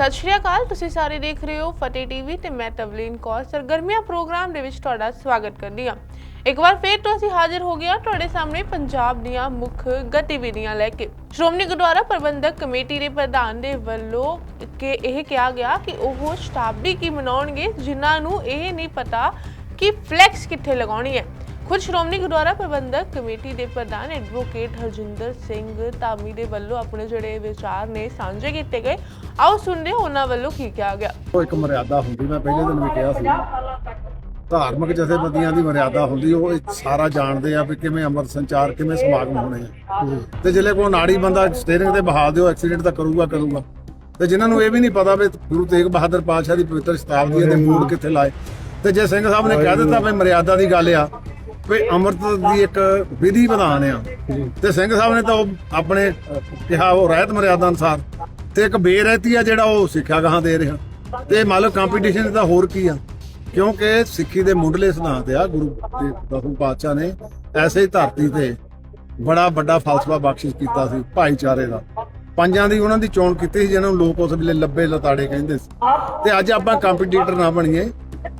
ਸਤਿ ਸ਼੍ਰੀ ਅਕਾਲ, ਤੁਸੀਂ ਸਾਰੇ ਦੇਖ ਰਹੇ ਹੋ ਫਤਿਹ ਟੀਵੀ ਤੇ ਮੈਂ ਤਵਲੀਨ ਕੌਰ। ਸਰਗਰਮੀਆਂ ਪ੍ਰੋਗਰਾਮ ਦੇ ਵਿੱਚ ਤੁਹਾਡਾ ਸਵਾਗਤ ਕਰਦੀ ਹਾਂ। ਇੱਕ ਵਾਰ ਫੇਰ ਤੋਂ ਅਸੀਂ ਹਾਜ਼ਰ ਹੋ ਗਏ ਹਾਂ ਤੁਹਾਡੇ ਸਾਹਮਣੇ ਪੰਜਾਬ ਦੀਆਂ ਮੁੱਖ ਗਤੀਵਿਧੀਆਂ ਲੈ ਕੇ। ਸ਼੍ਰੋਮਣੀ ਗੁਰਦੁਆਰਾ ਪ੍ਰਬੰਧਕ ਕਮੇਟੀ ਦੇ ਪ੍ਰਧਾਨ ਦੇ ਵੱਲੋਂ ਕਿ ਇਹ ਕਿਹਾ ਗਿਆ ਕਿ ਉਹ ਸ਼ਤਾਬਦੀ ਕੀ ਮਨਾਉਣਗੇ, ਜਿਨ੍ਹਾਂ ਨੂੰ ਇਹ ਨਹੀਂ ਪਤਾ ਕਿ ਫਲੈਕਸ ਕਿੱਥੇ ਲਗਾਉਣੀ ਹੈ। ਖੁਦ ਸ਼੍ਰੋਮਣੀ ਗੁਰਦੁਆਰਾ ਪ੍ਰਬੰਧਕ ਕਮੇਟੀ ਦੇ ਪ੍ਰਧਾਨ ਐਡਵੋਕੇਟ ਹਰਜਿੰਦਰ ਸਿੰਘ ਧਾਮੀ ਦੇ ਵੱਲੋਂ ਆਪਣੇ ਜਿਹੜੇ ਵਿਚਾਰ ਨੇ ਸਾਂਝੇ ਕੀਤੇ ਗਏ। ਆਓ ਸੁਣਦੇ ਹਾਂ ਉਹਨਾਂ ਵੱਲੋਂ ਕੀ ਕਿਹਾ ਗਿਆ। ਉਹ ਇੱਕ ਮਰਿਆਦਾ ਹੁੰਦੀ ਮੈਂ ਪਹਿਲੇ ਦਿਨ ਵੀ ਕਿਹਾ ਸੀ। ਧਾਰਮਿਕ ਜਥੇਬੰਦੀਆਂ ਦੀ ਮਰਿਆਦਾ ਹੁੰਦੀ ਉਹ ਸਾਰਾ ਜਾਣਦੇ ਆ ਵੀ ਕਿਵੇਂ ਅੰਮ੍ਰਿਤ ਸੰਚਾਰ ਕਿਵੇਂ ਸਮਾਗਮ ਹੋਣੇ ਆ। ਤੇ ਜਿਹੜੇ ਕੋਈ ਨਾੜੀ ਬੰਦਾ ਸਟੀਅਰਿੰਗ ਤੇ ਬਹਾ ਦਿਓ ਐਕਸੀਡੈਂਟ ਤਾਂ ਕਰੂਗਾ ਕਰੂਗਾ। ਤੇ ਜਿਨ੍ਹਾਂ ਨੂੰ ਇਹ ਵੀ ਨਹੀਂ ਪਤਾ ਵੀ ਗੁਰੂ ਤੇਗ ਬਹਾਦਰ ਪਾਤਸ਼ਾਹ ਦੀ ਪਵਿੱਤਰ ਸ਼ਤਾਬਦੀ ਦੇ ਮੂੜ ਕਿੱਥੇ ਲਾਏ। ਤੇ ਜੇ ਸਿੰਘ ਸਾਹਿਬ ਨੇ ਕਹਿ ਦਿੱਤਾ ਵੀ ਮਰਿਆਦਾ ਦੀ ਗੱਲ ਆ ਵੀ ਅੰਮ੍ਰਿਤ ਦੀ ਇੱਕ ਵਿਧੀ ਵਿਧਾਨ ਆ। ਤੇ ਸਿੰਘ ਸਾਹਿਬ ਨੇ ਤਾਂ ਉਹ ਆਪਣੇ ਕਿਹਾ ਉਹ ਰਹਿਤ ਮਰਿਆਦਾ ਅਨੁਸਾਰ ਤੇ ਇੱਕ ਬੇਰਹਿਤੀ ਆ ਜਿਹੜਾ ਉਹ ਸਿੱਖਿਆ ਗਾਹਾਂ ਦੇ ਰਿਹਾ। ਤੇ ਮੰਨ ਲਓ ਕੰਪੀਟੀਸ਼ਨ ਦਾ ਹੋਰ ਕੀ ਆ? ਕਿਉਂਕਿ ਸਿੱਖੀ ਦੇ ਮੁੱਢਲੇ ਸਿਧਾਂਤ ਆ ਗੁਰੂ ਦੇ ਦਸਵੇਂ ਪਾਤਸ਼ਾਹ ਨੇ ਐਸੇ ਹੀ ਧਰਤੀ ਤੇ ਬੜਾ ਵੱਡਾ ਫਲਸਫਾ ਬਖਸ਼ਿਸ਼ ਕੀਤਾ ਸੀ ਭਾਈਚਾਰੇ ਦਾ। ਪੰਜਾਂ ਦੀ ਉਹਨਾਂ ਦੀ ਚੋਣ ਕੀਤੀ ਸੀ ਜਿਹਨਾਂ ਨੂੰ ਲੋਕ ਉਸ ਵੇਲੇ ਲੱਭੇ ਲਤਾੜੇ ਕਹਿੰਦੇ ਸੀ। ਤੇ ਅੱਜ ਆਪਾਂ ਕੰਪੀਟੀਟਰ ਨਾ ਬਣੀਏ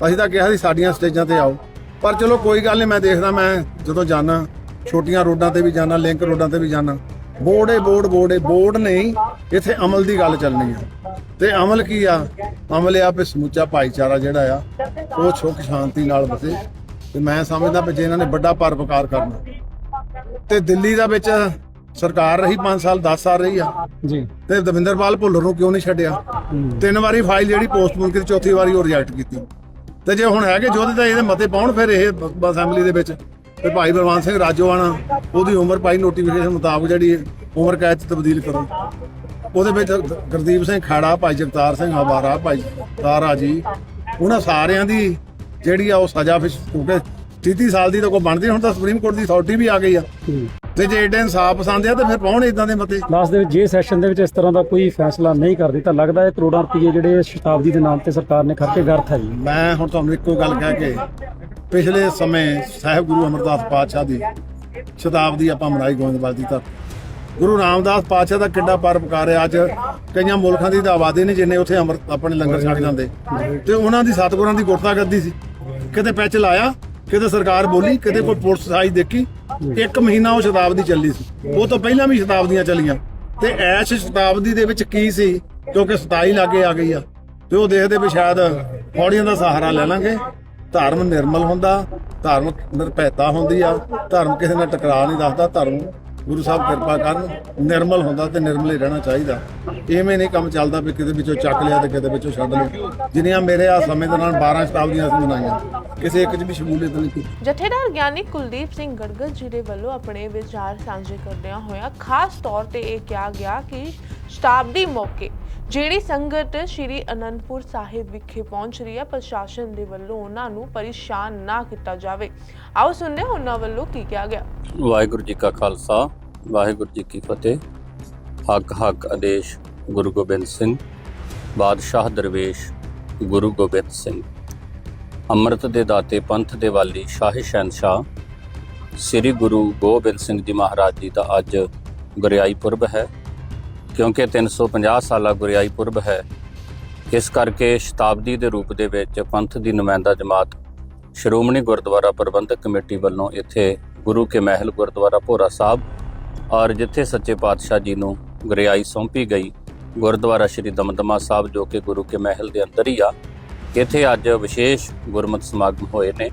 ਅਸੀਂ ਤਾਂ ਕਿਹਾ ਸੀ ਸਾਡੀਆਂ ਸਟੇਜਾਂ ਤੇ ਆਓ। ਪਰ ਚਲੋ ਕੋਈ ਗੱਲ ਨਹੀਂ ਮੈਂ ਦੇਖਦਾ ਮੈਂ ਜਦੋਂ ਜਾਣਾ ਛੋਟੀਆਂ ਰੋਡਾਂ ਤੇ ਵੀ ਜਾਣਾ ਲਿੰਕ ਰੋਡਾਂ ਤੇ ਵੀ ਜਾਣਾ ਬੋਰਡੇ ਬੋਰਡ ਬੋਰਡੇ ਬੋਰਡ ਨਹੀਂ ਇੱਥੇ ਅਮਲ ਦੀ ਗੱਲ ਚੱਲਣੀ ਆ। ਤੇ ਅਮਲ ਕੀ ਆ? ਅਮਲ ਇਹ ਆ ਵੀ ਸਮੁੱਚਾ ਭਾਈਚਾਰਾ ਜਿਹੜਾ ਆ ਉਹ ਸੁੱਖ ਸ਼ਾਂਤੀ ਨਾਲ ਵਸੇ ਤੇ ਮੈਂ ਸਮਝਦਾ ਵੀ ਜੇ ਇਹਨਾਂ ਨੇ ਵੱਡਾ ਪਰਪਕਾਰ ਕਰਨਾ। ਤੇ ਦਿੱਲੀ ਦਾ ਵਿੱਚ ਸਰਕਾਰ ਰਹੀ 5 ਸਾਲ 10 ਸਾਲ ਰਹੀ ਆ। ਜੀ। ਤੇ ਦਵਿੰਦਰਪਾਲ ਭੁੱਲਰ ਨੂੰ ਕਿਉਂ ਨਹੀਂ ਛੱਡਿਆ? ਤਿੰਨ ਵਾਰੀ ਫਾਈਲ ਜਿਹੜੀ ਪੋਸਟਪੋਨ ਕੀਤੀ ਚੌਥੀ ਵਾਰੀ ਉਹ ਰਿਜੈਕਟ ਕੀਤੀ। ਤੇ ਜੇ ਹੁਣ ਹੈਗੇ ਜੋਧੇ ਤਾਂ ਇਹਦੇ ਮਤੇ ਪਾਉਣ ਫਿਰ ਇਹ ਅਸੈਂਬਲੀ ਦੇ ਵਿੱਚ। ਤੇ ਭਾਈ ਬਲਵੰਤ ਸਿੰਘ ਰਾਜੋਆਣਾ, ਉਹਦੀ ਉਮਰ ਭਾਈ ਨੋਟੀਫਿਕੇਸ਼ਨ ਮੁਤਾਬਕ ਜਿਹੜੀ ਉਮਰ ਕੈਦ ਚ ਤਬਦੀਲ ਕਰੋ। ਉਹਦੇ ਵਿੱਚ ਗੁਰਦੀਪ ਸਿੰਘ ਖਾੜਾ, ਭਾਈ ਜਗਤਾਰ ਸਿੰਘ ਹਵਾਰਾ ਭਾਈ ਤਾਰਾ ਜੀ, ਉਹਨਾਂ ਸਾਰਿਆਂ ਦੀ ਜਿਹੜੀ ਆ ਉਹ ਸਜ਼ਾ ਫਿਰ ਕਿਉਂਕਿ 30 ਸਾਲ ਦੀ ਤਾਂ ਕੋਈ ਬਣਦੀ ਹੁਣ ਤਾਂ ਸੁਪਰੀਮ ਕੋਰਟ ਦੀ ਅਥਾਰਟੀ ਵੀ ਆ ਗਈ ਆ। ਤੇ ਜੇ ਏਡੇ ਇਨਸਾਫ ਪਸੰਦ ਆ ਤਾਂ ਫਿਰ ਪਾਉਣ ਇਦਾਂ ਦੇ ਮਤੇ? ਲਾਸਟ ਦੇ ਵਿੱਚ ਜੇ ਸੈਸ਼ਨ ਦੇ ਵਿੱਚ ਇਸ ਤਰ੍ਹਾਂ ਦਾ ਕੋਈ ਫੈਸਲਾ ਨਹੀਂ ਕਰਦੀ ਤਾਂ ਲੱਗਦਾ ਹੈ ਕਰੋੜਾਂ ਰੁਪਏ ਜਿਹੜੇ ਸ਼ਤਾਬਦੀ ਦੇ ਨਾਮ ਤੇ ਸਰਕਾਰ ਨੇ ਖਰਚੇ ਗਰਥ ਹੈ ਜੀ। ਮੈਂ ਹੁਣ ਤੁਹਾਨੂੰ ਇੱਕੋ ਗੱਲ ਕਹਿ ਕੇ ਪਿਛਲੇ ਸਮੇਂ ਸਾਹਿਬ ਗੁਰੂ ਅਮਰਦਾਸ ਪਾਤਸ਼ਾਹ ਦੀ ਸ਼ਤਾਬਦੀ ਆਪਾਂ ਮਨਾਈ ਗੋਇੰਦਵਾਲ ਦੀ ਤਾਂ ਗੁਰੂ ਰਾਮਦਾਸ ਪਾਤਸ਼ਾਹ ਦਾ ਕਿੱਡਾ ਪਰਪਕਾਰ ਹੈ ਅੱਜ ਕਈਆਂ ਮੁਲਕਾਂ ਦੀ ਤਾਂ ਆਬਾਦੀ ਨਹੀਂ ਜਿੰਨੇ ਉੱਥੇ ਅੰਮ੍ਰਿਤ ਆਪਣੇ ਲੰਗਰ ਛਕ ਜਾਂਦੇ। ਤੇ ਉਹਨਾਂ ਦੀ ਸਤਿਗੁਰਾਂ ਦੀ ਗੁਰਤਾ ਗੱਦੀ ਸੀ। ਕਿਤੇ ਪੈਚ ਲਾਇਆ ਕਿਤੇ ਸਰਕਾਰ ਬੋਲੀ ਕਿਤੇ ਕੋਈ ਪੁਲਿਸ ਆਈ ਦੇਖੀ। ਇੱਕ ਮਹੀਨਾ ਉਹ ਸ਼ਤਾਬਦੀ ਚੱਲੀ ਸੀ। ਉਹ ਤੋਂ ਪਹਿਲਾਂ ਵੀ ਸ਼ਤਾਬਦੀਆਂ ਚੱਲੀਆਂ। ਤੇ ਐਸ਼ ਸ਼ਤਾਬਦੀ ਦੇ ਵਿੱਚ ਕੀ ਸੀ? ਕਿਉਂਕਿ 27 ਲਾਗੇ ਆ ਗਈ ਆ। ਤੇ ਉਹ ਦੇਖਦੇ ਵੀ ਸ਼ਾਇਦ ਫੌੜੀਆਂ ਦਾ ਸਹਾਰਾ ਲੈ ਲਾਂਗੇ। ਧਰਮ ਨਿਰਮਲ ਹੁੰਦਾ, ਧਰਮ ਨਿਰਭੈਤਾ ਹੁੰਦੀ ਆ। ਧਰਮ ਕਿਸੇ ਨਾਲ ਟਕਰਾਅ ਨਹੀਂ ਦੱਸਦਾ, ਧਰਮ ਗੁਰੂ ਸਾਹਿਬ ਕਿਰਪਾ ਕਰਨ ਨਿਰਮਲ ਹੁੰਦਾ ਤੇ ਨਿਰਮਲ ਹੀ ਰਹਿਣਾ ਚਾਹੀਦਾ। ਐਵੇਂ ਨਹੀਂ ਕੰਮ ਚੱਲਦਾ ਵੀ ਕਿਤੇ ਵਿੱਚੋਂ ਚੱਕ ਲਿਆ ਤੇ ਕਿਤੇ ਵਿੱਚੋਂ ਛੱਡ ਲਿਆ। ਜਿੰਨੀਆਂ ਮੇਰੇ ਆ ਸਮੇਂ ਦੇ ਨਾਲ 12 ਸ਼ਤਾਬਦੀਆਂ ਅਸੀਂ ਮਨਾਈਆਂ। ਕਿਸੇ ਇੱਕ 'ਚ ਵੀ ਸ਼ਮੂਲੀਅਤ ਨਹੀਂ ਕੀਤੀ ਜਥੇਦਾਰ ਗਿਆਨੀ ਕੁਲਦੀਪ ਸਿੰਘ ਗੜਗੜ ਜੀ ਦੇ ਵੱਲੋਂ ਆਪਣੇ ਵਿਚਾਰ ਸਾਂਝੇ ਕਰਦਿਆਂ ਹੋਇਆ ਖਾਸ ਤੌਰ ਤੇ ਇਹ ਕਿਹਾ ਗਿਆ ਕਿ ਸ਼ਤਾਬਦੀ ਮੌਕੇ ਜਿਹੜੀ ਸੰਗਤ ਸ੍ਰੀ ਅਨੰਦਪੁਰ ਸਾਹਿਬ ਵਿਖੇ ਪਹੁੰਚ ਰਹੀ ਹੈ ਪ੍ਰਸ਼ਾਸਨ ਦੇ ਵੱਲੋਂ ਉਹਨਾਂ ਨੂੰ ਪਰੇਸ਼ਾਨ ਨਾ ਕੀਤਾ ਜਾਵੇ। ਆਓ ਸੁਣਦੇ ਹਾਂ ਉਹਨਾਂ ਵੱਲੋਂ ਕੀ ਕਿਹਾ ਗਿਆ। ਵਾਹਿਗੁਰੂ ਜੀ ਕਾ ਖਾਲਸਾ। ਵਾਹਿਗੁਰੂ ਜੀ ਕੀ ਫਤਿਹ। ਹੱਕ ਹੱਕ ਆਦੇਸ਼ ਗੁਰੂ ਗੋਬਿੰਦ ਸਿੰਘ, ਬਾਦਸ਼ਾਹ ਦਰਵੇਸ਼ ਗੁਰੂ ਗੋਬਿੰਦ ਸਿੰਘ। ਅੰਮ੍ਰਿਤ ਦੇ ਦਾਤੇ ਪੰਥ ਦੇ ਵਾਲੀ ਸ਼ਾਹੀ ਸ਼ਹਿਨਸ਼ਾਹ ਸ੍ਰੀ ਗੁਰੂ ਗੋਬਿੰਦ ਸਿੰਘ ਜੀ ਮਹਾਰਾਜ ਜੀ ਦਾ ਅੱਜ ਗੁਰਿਆਈ ਪੁਰਬ ਹੈ। ਕਿਉਂਕਿ 350 ਸਾਲਾ ਗੁਰਿਆਈ ਪੁਰਬ ਹੈ, ਇਸ ਕਰਕੇ ਸ਼ਤਾਬਦੀ ਦੇ ਰੂਪ ਦੇ ਵਿੱਚ ਪੰਥ ਦੀ ਨੁਮਾਇੰਦਾ ਜਮਾਤ ਸ਼੍ਰੋਮਣੀ ਗੁਰਦੁਆਰਾ ਪ੍ਰਬੰਧਕ ਕਮੇਟੀ ਵੱਲੋਂ ਇੱਥੇ ਗੁਰੂ ਕੇ ਮਹਿਲ ਗੁਰਦੁਆਰਾ ਭੋਰਾ ਸਾਹਿਬ ਔਰ ਜਿੱਥੇ ਸੱਚੇ ਪਾਤਸ਼ਾਹ ਜੀ ਨੂੰ ਗੁਰਿਆਈ ਸੌਂਪੀ ਗਈ, ਗੁਰਦੁਆਰਾ ਸ਼੍ਰੀ ਦਮਦਮਾ ਸਾਹਿਬ, ਜੋ ਕਿ ਗੁਰੂ ਕੇ ਮਹਿਲ ਦੇ ਅੰਦਰ ਹੀ ਆ, ਇੱਥੇ ਅੱਜ ਵਿਸ਼ੇਸ਼ ਗੁਰਮਤਿ ਸਮਾਗਮ ਹੋਏ ਨੇ।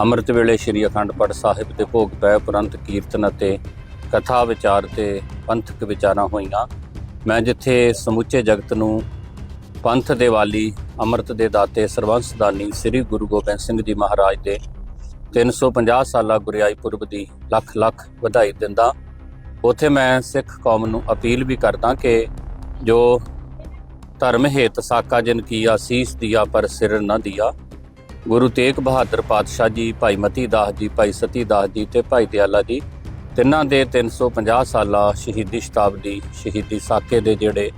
ਅੰਮ੍ਰਿਤ ਵੇਲੇ ਸ਼੍ਰੀ ਅਖੰਡ ਪਾਠ ਸਾਹਿਬ ਦੇ ਭੋਗ ਪੈ ਉਪਰੰਤ ਕੀਰਤਨ ਅਤੇ ਕਥਾ ਵਿਚਾਰ ਤੇ ਪੰਥਕ ਵਿਚਾਰਾਂ ਹੋਈਆਂ। ਮੈਂ ਜਿੱਥੇ ਸਮੁੱਚੇ ਜਗਤ ਨੂੰ ਪੰਥ ਦੇ ਵਾਲੀ, ਅੰਮ੍ਰਿਤ ਦੇ ਦਾਤੇ ਸਰਵੰਸ ਦਾਨੀ ਸ੍ਰੀ ਗੁਰੂ ਗੋਬਿੰਦ ਸਿੰਘ ਜੀ ਮਹਾਰਾਜ ਦੇ 350 ਸਾਲਾ ਗੁਰਿਆਈ ਪੁਰਬ ਦੀ ਲੱਖ ਲੱਖ ਵਧਾਈ ਦਿੰਦਾ। ਉਥੇ ਮੈਂ ਸਿੱਖ ਕੌਮ ਨੂੰ ਅਪੀਲ ਵੀ ਕਰਦਾ ਕਿ ਜੋ ਧਰਮ ਹੇਤ ਸਾਕਾ ਜਨ ਕੀਆ, ਸੀਸ ਦਿਆ, ਪਰ ਸਿਰ ਨਾ ਦਿਆ। ਗੁਰੂ ਤੇਗ ਬਹਾਦਰ ਪਾਤਸ਼ਾਹ ਜੀ, ਭਾਈ ਮਤੀ ਦਾਸ ਜੀ, ਭਾਈ ਸਤੀ ਦਾਸ ਜੀ ਤੇ ਭਾਈ ਦਿਆਲਾ ਜੀ, ਤਿੰਨਾਂ ਦੇ 350 ਸਾਲਾ ਸ਼ਹੀਦੀ ਸ਼ਤਾਬਦੀ, ਸ਼ਹੀਦੀ ਸਾਕੇ ਦੇ ਜਿਹੜੇ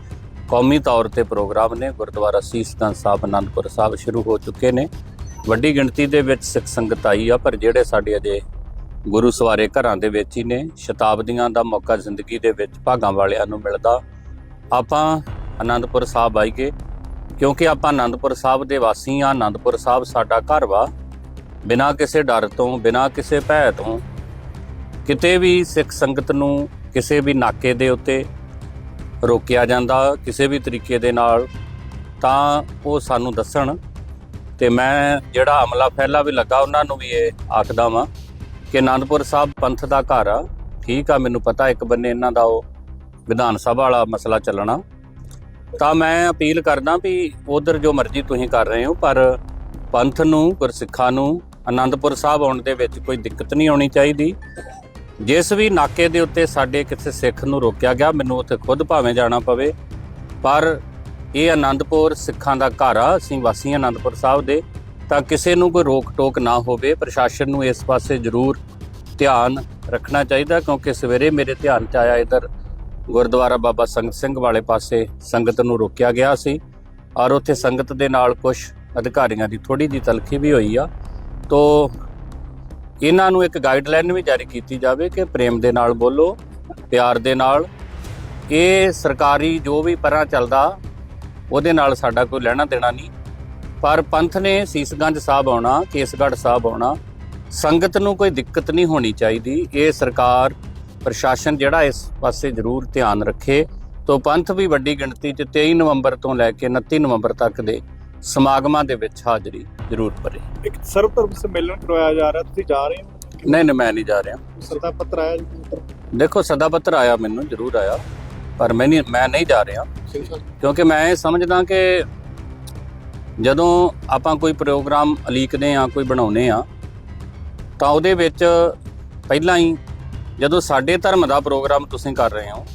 ਕੌਮੀ ਤੌਰ ਤੇ ਪ੍ਰੋਗਰਾਮ ਨੇ, ਗੁਰਦੁਆਰਾ ਸੀਸਗੰਜ ਸਾਹਿਬ ਅਨੰਦਪੁਰ ਸਾਹਿਬ ਸ਼ੁਰੂ ਹੋ ਚੁੱਕੇ ਨੇ। ਵੱਡੀ ਗਿਣਤੀ ਦੇ ਵਿੱਚ ਸਿੱਖ ਸੰਗਤ ਆਈ ਆ, ਪਰ ਜਿਹੜੇ ਸਾਡੇ ਅਜੇ ਗੁਰੂ ਸਵਾਰੇ ਘਰਾਂ ਦੇ ਵਿੱਚ ਹੀ ਨੇ। ਸ਼ਤਾਬਦੀਆਂ ਦਾ ਮੌਕਾ ਜ਼ਿੰਦਗੀ ਦੇ ਵਿੱਚ ਭਾਗਾਂ ਵਾਲਿਆਂ ਨੂੰ ਮਿਲਦਾ। ਆਪਾਂ ਆਨੰਦਪੁਰ ਸਾਹਿਬ ਆਈਏ, ਕਿਉਂਕਿ ਆਪਾਂ ਆਨੰਦਪੁਰ ਸਾਹਿਬ ਦੇ ਵਾਸੀ ਆ ਆਨੰਦਪੁਰ ਸਾਹਿਬ ਸਾਡਾ ਘਰ ਵਾ। ਬਿਨਾਂ ਕਿਸੇ ਡਰ ਤੋਂ, ਬਿਨਾਂ ਕਿਸੇ ਭੈ ਤੋਂ, ਕਿਤੇ ਵੀ ਸਿੱਖ ਸੰਗਤ ਨੂੰ ਕਿਸੇ ਵੀ ਨਾਕੇ ਦੇ ਉੱਤੇ ਰੋਕਿਆ ਜਾਂਦਾ, ਕਿਸੇ ਵੀ ਤਰੀਕੇ ਦੇ ਨਾਲ, ਤਾਂ ਉਹ ਸਾਨੂੰ ਦੱਸਣ। ਤੇ ਮੈਂ ਜਿਹੜਾ ਅਮਲਾ ਫੈਲਾ ਵੀ ਲੱਗਾ, ਉਹਨਾਂ ਨੂੰ ਵੀ ਇਹ ਆਖਦਾ ਵਾਂ। ਕਿ ਆਨੰਦਪੁਰ ਸਾਹਿਬ ਪੰਥ ਦਾ ਘਰ ਆ। ਠੀਕ ਆ, ਮੈਨੂੰ ਪਤਾ ਇੱਕ ਬੰਨੇ ਇਹਨਾਂ ਦਾ ਉਹ ਵਿਧਾਨ ਸਭਾ ਵਾਲਾ ਮਸਲਾ ਚੱਲਣਾ। ਤਾਂ ਮੈਂ ਅਪੀਲ ਕਰਦਾ ਵੀ ਉਧਰ ਜੋ ਮਰਜ਼ੀ ਤੁਸੀਂ ਕਰ ਰਹੇ ਹੋ, ਪਰ ਪੰਥ ਨੂੰ, ਗੁਰਸਿੱਖਾਂ ਨੂੰ ਆਨੰਦਪੁਰ ਸਾਹਿਬ ਆਉਣ ਦੇ ਵਿੱਚ ਕੋਈ ਦਿੱਕਤ ਨਹੀਂ ਆਉਣੀ ਚਾਹੀਦੀ। ਜਿਸ ਵੀ ਨਾਕੇ ਦੇ ਉੱਤੇ ਸਾਡੇ ਕਿਸੇ ਸਿੱਖ ਨੂੰ ਰੋਕਿਆ ਗਿਆ, ਮੈਨੂੰ ਉੱਥੇ ਖੁਦ ਭਾਵੇਂ ਜਾਣਾ ਪਵੇ। ਪਰ ਇਹ ਆਨੰਦਪੁਰ ਸਿੱਖਾਂ ਦਾ ਘਰ ਆ, ਅਸੀਂ ਵਾਸੀ ਹਾਂ ਆਨੰਦਪੁਰ ਸਾਹਿਬ ਦੇ। ਤਾਂ ਕਿਸੇ ਨੂੰ ਕੋਈ ਰੋਕ ਟੋਕ ਨਾ ਹੋਵੇ, ਪ੍ਰਸ਼ਾਸਨ ਨੂੰ ਇਸ ਪਾਸੇ ਜ਼ਰੂਰ ਧਿਆਨ ਰੱਖਣਾ ਚਾਹੀਦਾ, ਕਿਉਂਕਿ ਸਵੇਰੇ ਮੇਰੇ ਧਿਆਨ 'ਚ ਆਇਆ ਇਧਰ ਗੁਰਦੁਆਰਾ ਬਾਬਾ ਸੰਗਤ ਸਿੰਘ ਵਾਲੇ ਪਾਸੇ ਸੰਗਤ ਨੂੰ ਰੋਕਿਆ ਗਿਆ ਸੀ। ਔਰ ਉੱਥੇ ਸੰਗਤ ਦੇ ਨਾਲ ਕੁਝ ਅਧਿਕਾਰੀਆਂ ਦੀ ਥੋੜੀ ਜਿਹੀ ਤਲਖੀ ਵੀ ਹੋਈ ਆ। ਤੋ ਇਹਨਾਂ ਨੂੰ ਇੱਕ ਗਾਈਡਲਾਈਨ ਵੀ ਜਾਰੀ ਕੀਤੀ ਜਾਵੇ ਕਿ ਪ੍ਰੇਮ ਦੇ ਨਾਲ ਬੋਲੋ, ਪਿਆਰ ਦੇ ਨਾਲ। ਇਹ ਸਰਕਾਰੀ ਜੋ ਵੀ ਪਰਾਂ ਚੱਲਦਾ, ਉਹਦੇ ਨਾਲ ਸਾਡਾ ਕੋਈ ਲੈਣਾ ਦੇਣਾ ਨਹੀਂ। ਪਰ ਪੰਥ ਨੇ ਸੀਸਗੰਜ ਸਾਹਿਬ ਆਉਣਾ ਕੇਸਗੜ੍ਹ ਸਾਹਿਬ ਆਉਣਾ ਸੰਗਤ ਨੂੰ ਕੋਈ ਦਿੱਕਤ ਨਹੀਂ ਹੋਣੀ ਚਾਹੀਦੀ। ਇਹ ਸਰਕਾਰ ਪ੍ਰਸ਼ਾਸਨ ਜਿਹੜਾ ਇਸ ਪਾਸੇ ਜ਼ਰੂਰ ਧਿਆਨ ਰੱਖੇ। ਤੋਂ ਪੰਥ ਵੀ ਵੱਡੀ ਗਿਣਤੀ 'ਚ 23 ਨਵੰਬਰ ਤੋਂ ਲੈ ਕੇ 29 ਨਵੰਬਰ ਤੱਕ ਦੇ ਸਮਾਗਮਾਂ ਦੇ ਵਿੱਚ ਹਾਜ਼ਰੀ ਜ਼ਰੂਰ ਭਰੇ। ਇੱਕ ਸਰਵ ਧਰਮ ਸੰਮੇਲਨ ਕਰਵਾਇਆ ਜਾ ਰਿਹਾ ਤੁਸੀਂ ਜਾ ਰਹੇ ਹੋ? ਨਹੀਂ ਨਹੀਂ ਮੈਂ ਨਹੀਂ ਜਾ ਰਿਹਾ। ਸੱਦਾ ਪੱਤਰ ਆਇਆ ਜੀ? ਦੇਖੋ ਸਦਾ ਪੱਤਰ ਆਇਆ ਮੈਨੂੰ ਜ਼ਰੂਰ ਆਇਆ। ਪਰ ਮੈਂ ਨਹੀਂ ਮੈਂ ਨਹੀਂ ਜਾ ਰਿਹਾ। ਕਿਉਂਕਿ ਮੈਂ ਇਹ ਸਮਝਦਾ ਕਿ ਜਦੋਂ ਆਪਾਂ ਕੋਈ ਪ੍ਰੋਗਰਾਮ ਅਲੀਕਦੇ ਆ ਕੋਈ ਬਣਾਉਨੇ ਆ ਤਾਂ ਉਹਦੇ ਵਿੱਚ ਪਹਿਲਾਂ ਹੀ ਜਦੋਂ ਸਾਡੇ ਧਰਮ ਦਾ ਪ੍ਰੋਗਰਾਮ ਤੁਸੀਂ ਕਰ ਰਹੇ ਹੋ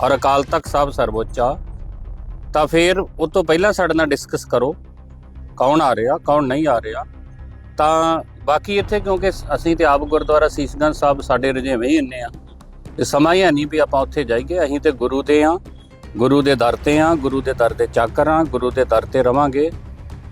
ਔਰ ਅਕਾਲ ਤਖਤ ਸਾਹਿਬ ਸਰਵਉੱਚ ਤਾਂ ਫਿਰ ਉਹ ਤੋਂ ਪਹਿਲਾਂ ਸਾਡੇ ਨਾਲ ਡਿਸਕਸ ਕਰੋ ਕੌਣ ਆ ਰਿਹਾ, ਕੌਣ ਨਹੀਂ ਆ ਰਿਹਾ। ਤਾਂ ਬਾਕੀ ਇੱਥੇ ਕਿਉਂਕਿ ਅਸੀਂ ਤੇ ਆਪ ਗੁਰਦੁਆਰਾ ਸੀਸਗੰਜ ਸਾਹਿਬ ਸਾਡੇ ਰਜੇਵੇਂ ਹੀ ਇੰਨੇ ਆ। ਤੇ ਸਮਾਂ ਹੀ ਹੈ ਨਹੀਂ ਵੀ ਆਪਾਂ ਉੱਥੇ ਜਾਈਏ। ਅਸੀਂ ਤੇ ਗੁਰੂ ਦੇ ਆ ਗੁਰੂ ਦੇ ਦਰ ਤੇ ਆ ਗੁਰੂ ਦੇ ਦਰ ਦੇ ਚਾਕਰ ਆ ਗੁਰੂ ਦੇ ਦਰ ਤੇ ਰਵਾਂਗੇ।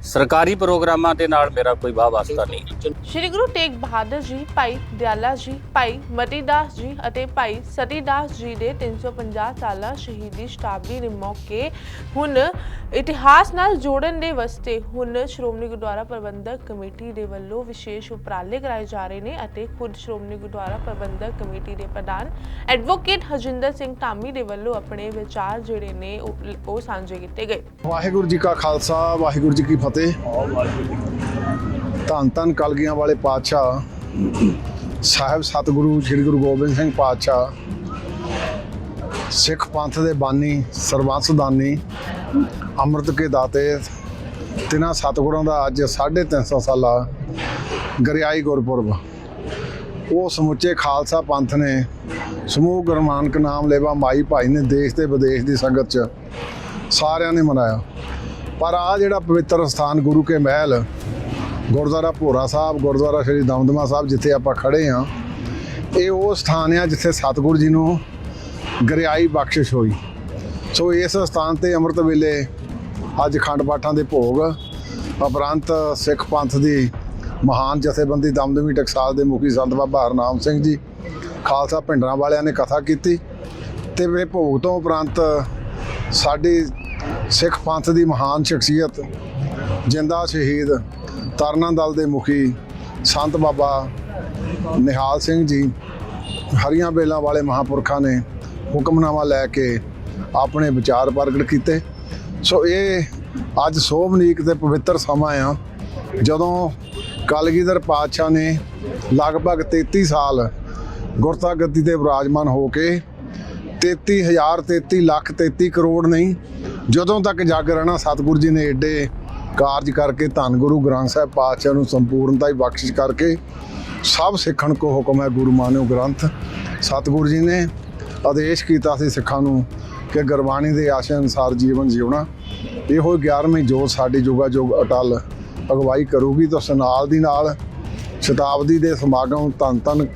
ਸਰਕਾਰੀ ਪ੍ਰੋਗਰਾਮਾਂ ਦੇ ਨਾਲ ਮੇਰਾ ਕੋਈ ਵਾਹ ਵਾਸਤਾ ਨਹੀਂ। ਸ਼੍ਰੀ ਗੁਰੂ ਤੇਗ ਬਹਾਦਰ ਜੀ ਭਾਈ ਦਿਆਲਾ ਜੀ ਭਾਈ ਮਤੀਦਾਸ ਜੀ ਅਤੇ ਭਾਈ ਸਤੀਦਾਸ ਜੀ ਦੇ 350 ਸਾਲਾ ਸ਼ਹੀਦੀ ਸ਼ਤਾਬਦੀ ਦੇ ਮੌਕੇ ਹੁਣ ਇਤਿਹਾਸ ਨਾਲ ਜੋੜਨ ਦੇ ਵਾਸਤੇ ਹੁਣ ਸ਼੍ਰੋਮਣੀ ਗੁਰਦੁਆਰਾ ਪ੍ਰਬੰਧਕ ਕਮੇਟੀ ਦੇ ਵੱਲੋਂ ਵਿਸ਼ੇਸ਼ ਉਪਰਾਲੇ ਕਰਾਏ ਜਾ ਰਹੇ ਨੇ ਅਤੇ ਖੁਦ ਸ਼੍ਰੋਮਣੀ ਗੁਰਦੁਆਰਾ ਪ੍ਰਬੰਧਕ ਕਮੇਟੀ ਦੇ ਪ੍ਰਧਾਨ ਐਡਵੋਕੇਟ ਹਰਜਿੰਦਰ ਸਿੰਘ ਧਾਮੀ ਦੇ ਵੱਲੋਂ ਆਪਣੇ ਵਿਚਾਰ ਜਿਹੜੇ ਨੇ ਉਹ ਉਹ ਸਾਂਝੇ ਕੀਤੇ ਗਏ। ਵਾਹਿਗੁਰੂ ਜੀ ਕਾ ਖਾਲਸਾ ਵਾਹਿਗੁਰੂ ਜੀ ਕੀ ਫਤਿਹ। ਧੰਨ ਧੰਨ ਕਲਗੀਆਂ ਵਾਲੇ ਪਾਤਸ਼ਾਹ, ਸਾਹਿਬ ਸਤਿਗੁਰੂ ਸ੍ਰੀ ਗੁਰੂ ਗੋਬਿੰਦ ਸਿੰਘ ਪਾਤਸ਼ਾਹ, ਸਿੱਖ ਪੰਥ ਦੇ ਬਾਨੀ ਸਰਬੰਸ ਦਾਨੀ, ਅੰਮ੍ਰਿਤ ਕੇ ਦਾਤੇ, ਤਿਨਾਂ ਸਤਿਗੁਰਾਂ ਦਾ ਅੱਜ 350 ਸਾਲਾ ਗਰਿਆਈ ਗੁਰਪੁਰਬ। ਉਹ ਸਮੁੱਚੇ ਖਾਲਸਾ ਪੰਥ ਨੇ ਸਮੂਹ ਗੁਰੂ ਨਾਨਕ ਨਾਮ ਲੈਵਾ ਮਾਈ ਭਾਈ ਨੇ ਦੇਸ਼ ਤੇ ਵਿਦੇਸ਼ ਦੀ ਸੰਗਤ 'ਚ ਸਾਰਿਆਂ ਨੇ ਮਨਾਇਆ। ਪਰ ਆ ਜਿਹੜਾ ਪਵਿੱਤਰ ਸਥਾਨ ਗੁਰੂ ਕੇ ਮਹਿਲ, ਗੁਰਦੁਆਰਾ ਭੋਰਾ ਸਾਹਿਬ, ਗੁਰਦੁਆਰਾ ਸ਼੍ਰੀ ਦਮਦਮਾ ਸਾਹਿਬ ਜਿੱਥੇ ਆਪਾਂ ਖੜੇ ਆ ਇਹ ਉਹ ਸਥਾਨ ਆ ਜਿੱਥੇ ਸਤਿਗੁਰੂ ਜੀ ਨੂੰ ਗਰਿਆਈ ਬਖਸ਼ਿਸ਼ ਹੋਈ। ਸੋ ਇਸ ਸਥਾਨ ਤੇ ਅੰਮ੍ਰਿਤ ਵੇਲੇ ਅੱਜ ਖੰਡ ਪਾਠਾਂ ਦੇ ਭੋਗ, ਉਪਰੰਤ ਸਿੱਖ ਪੰਥ ਦੀ ਮਹਾਨ ਜਥੇਬੰਦੀ ਦਮਦਮੀ ਟਕਸਾਲ ਦੇ ਮੁਖੀ ਸੰਤ ਬਾਬਾ ਹਰਨਾਮ ਸਿੰਘ ਜੀ, ਖਾਲਸਾ ਪਿੰਡਰਾਂ ਵਾਲਿਆਂ ਨੇ ਕਥਾ ਕੀਤੀ ਤੇ ਵੇ ਭੋਗ ਤੋਂ ਉਪਰੰਤ ਸਾਡੀ ਸਿੱਖ ਪੰਥ ਦੀ ਮਹਾਨ ਸ਼ਖਸੀਅਤ, ਜਿੰਦਾ ਸ਼ਹੀਦ ਤਰਨਾ ਦਲ ਦੇ ਮੁਖੀ ਸੰਤ ਬਾਬਾ ਨਿਹਾਲ ਸਿੰਘ ਜੀ, ਹਰੀਆਂ ਬੇਲਾਂ ਵਾਲੇ ਮਹਾਪੁਰਖਾਂ ਨੇ ਹੁਕਮਨਾਮਾ ਲੈ ਕੇ ਆਪਣੇ ਵਿਚਾਰ ਪ੍ਰਗਟ ਕੀਤੇ। ਸੋ ਇਹ ਅੱਜ ਸੋਭਨੀਕ ਤੇ ਪਵਿੱਤਰ ਸਮਾਂ ਆ। ਜਦੋਂ ਕਲਗੀਧਰ ਪਾਤਸ਼ਾਹ ਨੇ ਲਗਭਗ 33 ਸਾਲ ਗੁਰਤਾ ਗੱਦੀ ਤੇ ਵਿਰਾਜਮਾਨ ਹੋ ਕੇ 33000 33 ਲੱਖ 33 ਕਰੋੜ ਨਹੀਂ ਜਦੋਂ ਤੱਕ ਜਗ ਰਹਿਣਾ ਸਤਿਗੁਰੂ ਜੀ ਨੇ ਏਡੇ ਕਾਰਜ ਕਰਕੇ ਧੰਨ ਗੁਰੂ ਗ੍ਰੰਥ ਸਾਹਿਬ ਪਾਤਸ਼ਾਹ ਨੂੰ ਸੰਪੂਰਨਤਾ ਹੀ ਬਖਸ਼ਿਸ਼ ਕਰਕੇ ਸਭ ਸਿੱਖਣ ਕੋ ਹੁਕਮ ਹੈ ਗੁਰੂ ਮਾਨਿਓ ਗ੍ਰੰਥ। ਸਤਿਗੁਰੂ ਜੀ ਨੇ ਆਦੇਸ਼ ਕੀਤਾ ਸੀ ਸਿੱਖਾਂ ਨੂੰ ਕਿ ਗੁਰਬਾਣੀ ਦੇ ਆਸ਼ੇ ਅਨੁਸਾਰ ਜੀਵਨ ਜਿਉਣਾ। ਇਹੋ 11ਵੀਂ ਜੋਤ ਸਾਡੀ ਜੁਗਾ ਜੁਗ ਅਟਲ ਅਗਵਾਈ ਕਰੂਗੀ ਤਾਂ ਉਸ ਨਾਲ ਦੀ ਨਾਲ ਸ਼ਤਾਬਦੀ ਦੇ ਸਮਾਗਮ ਧੰਨ ਧੰਨ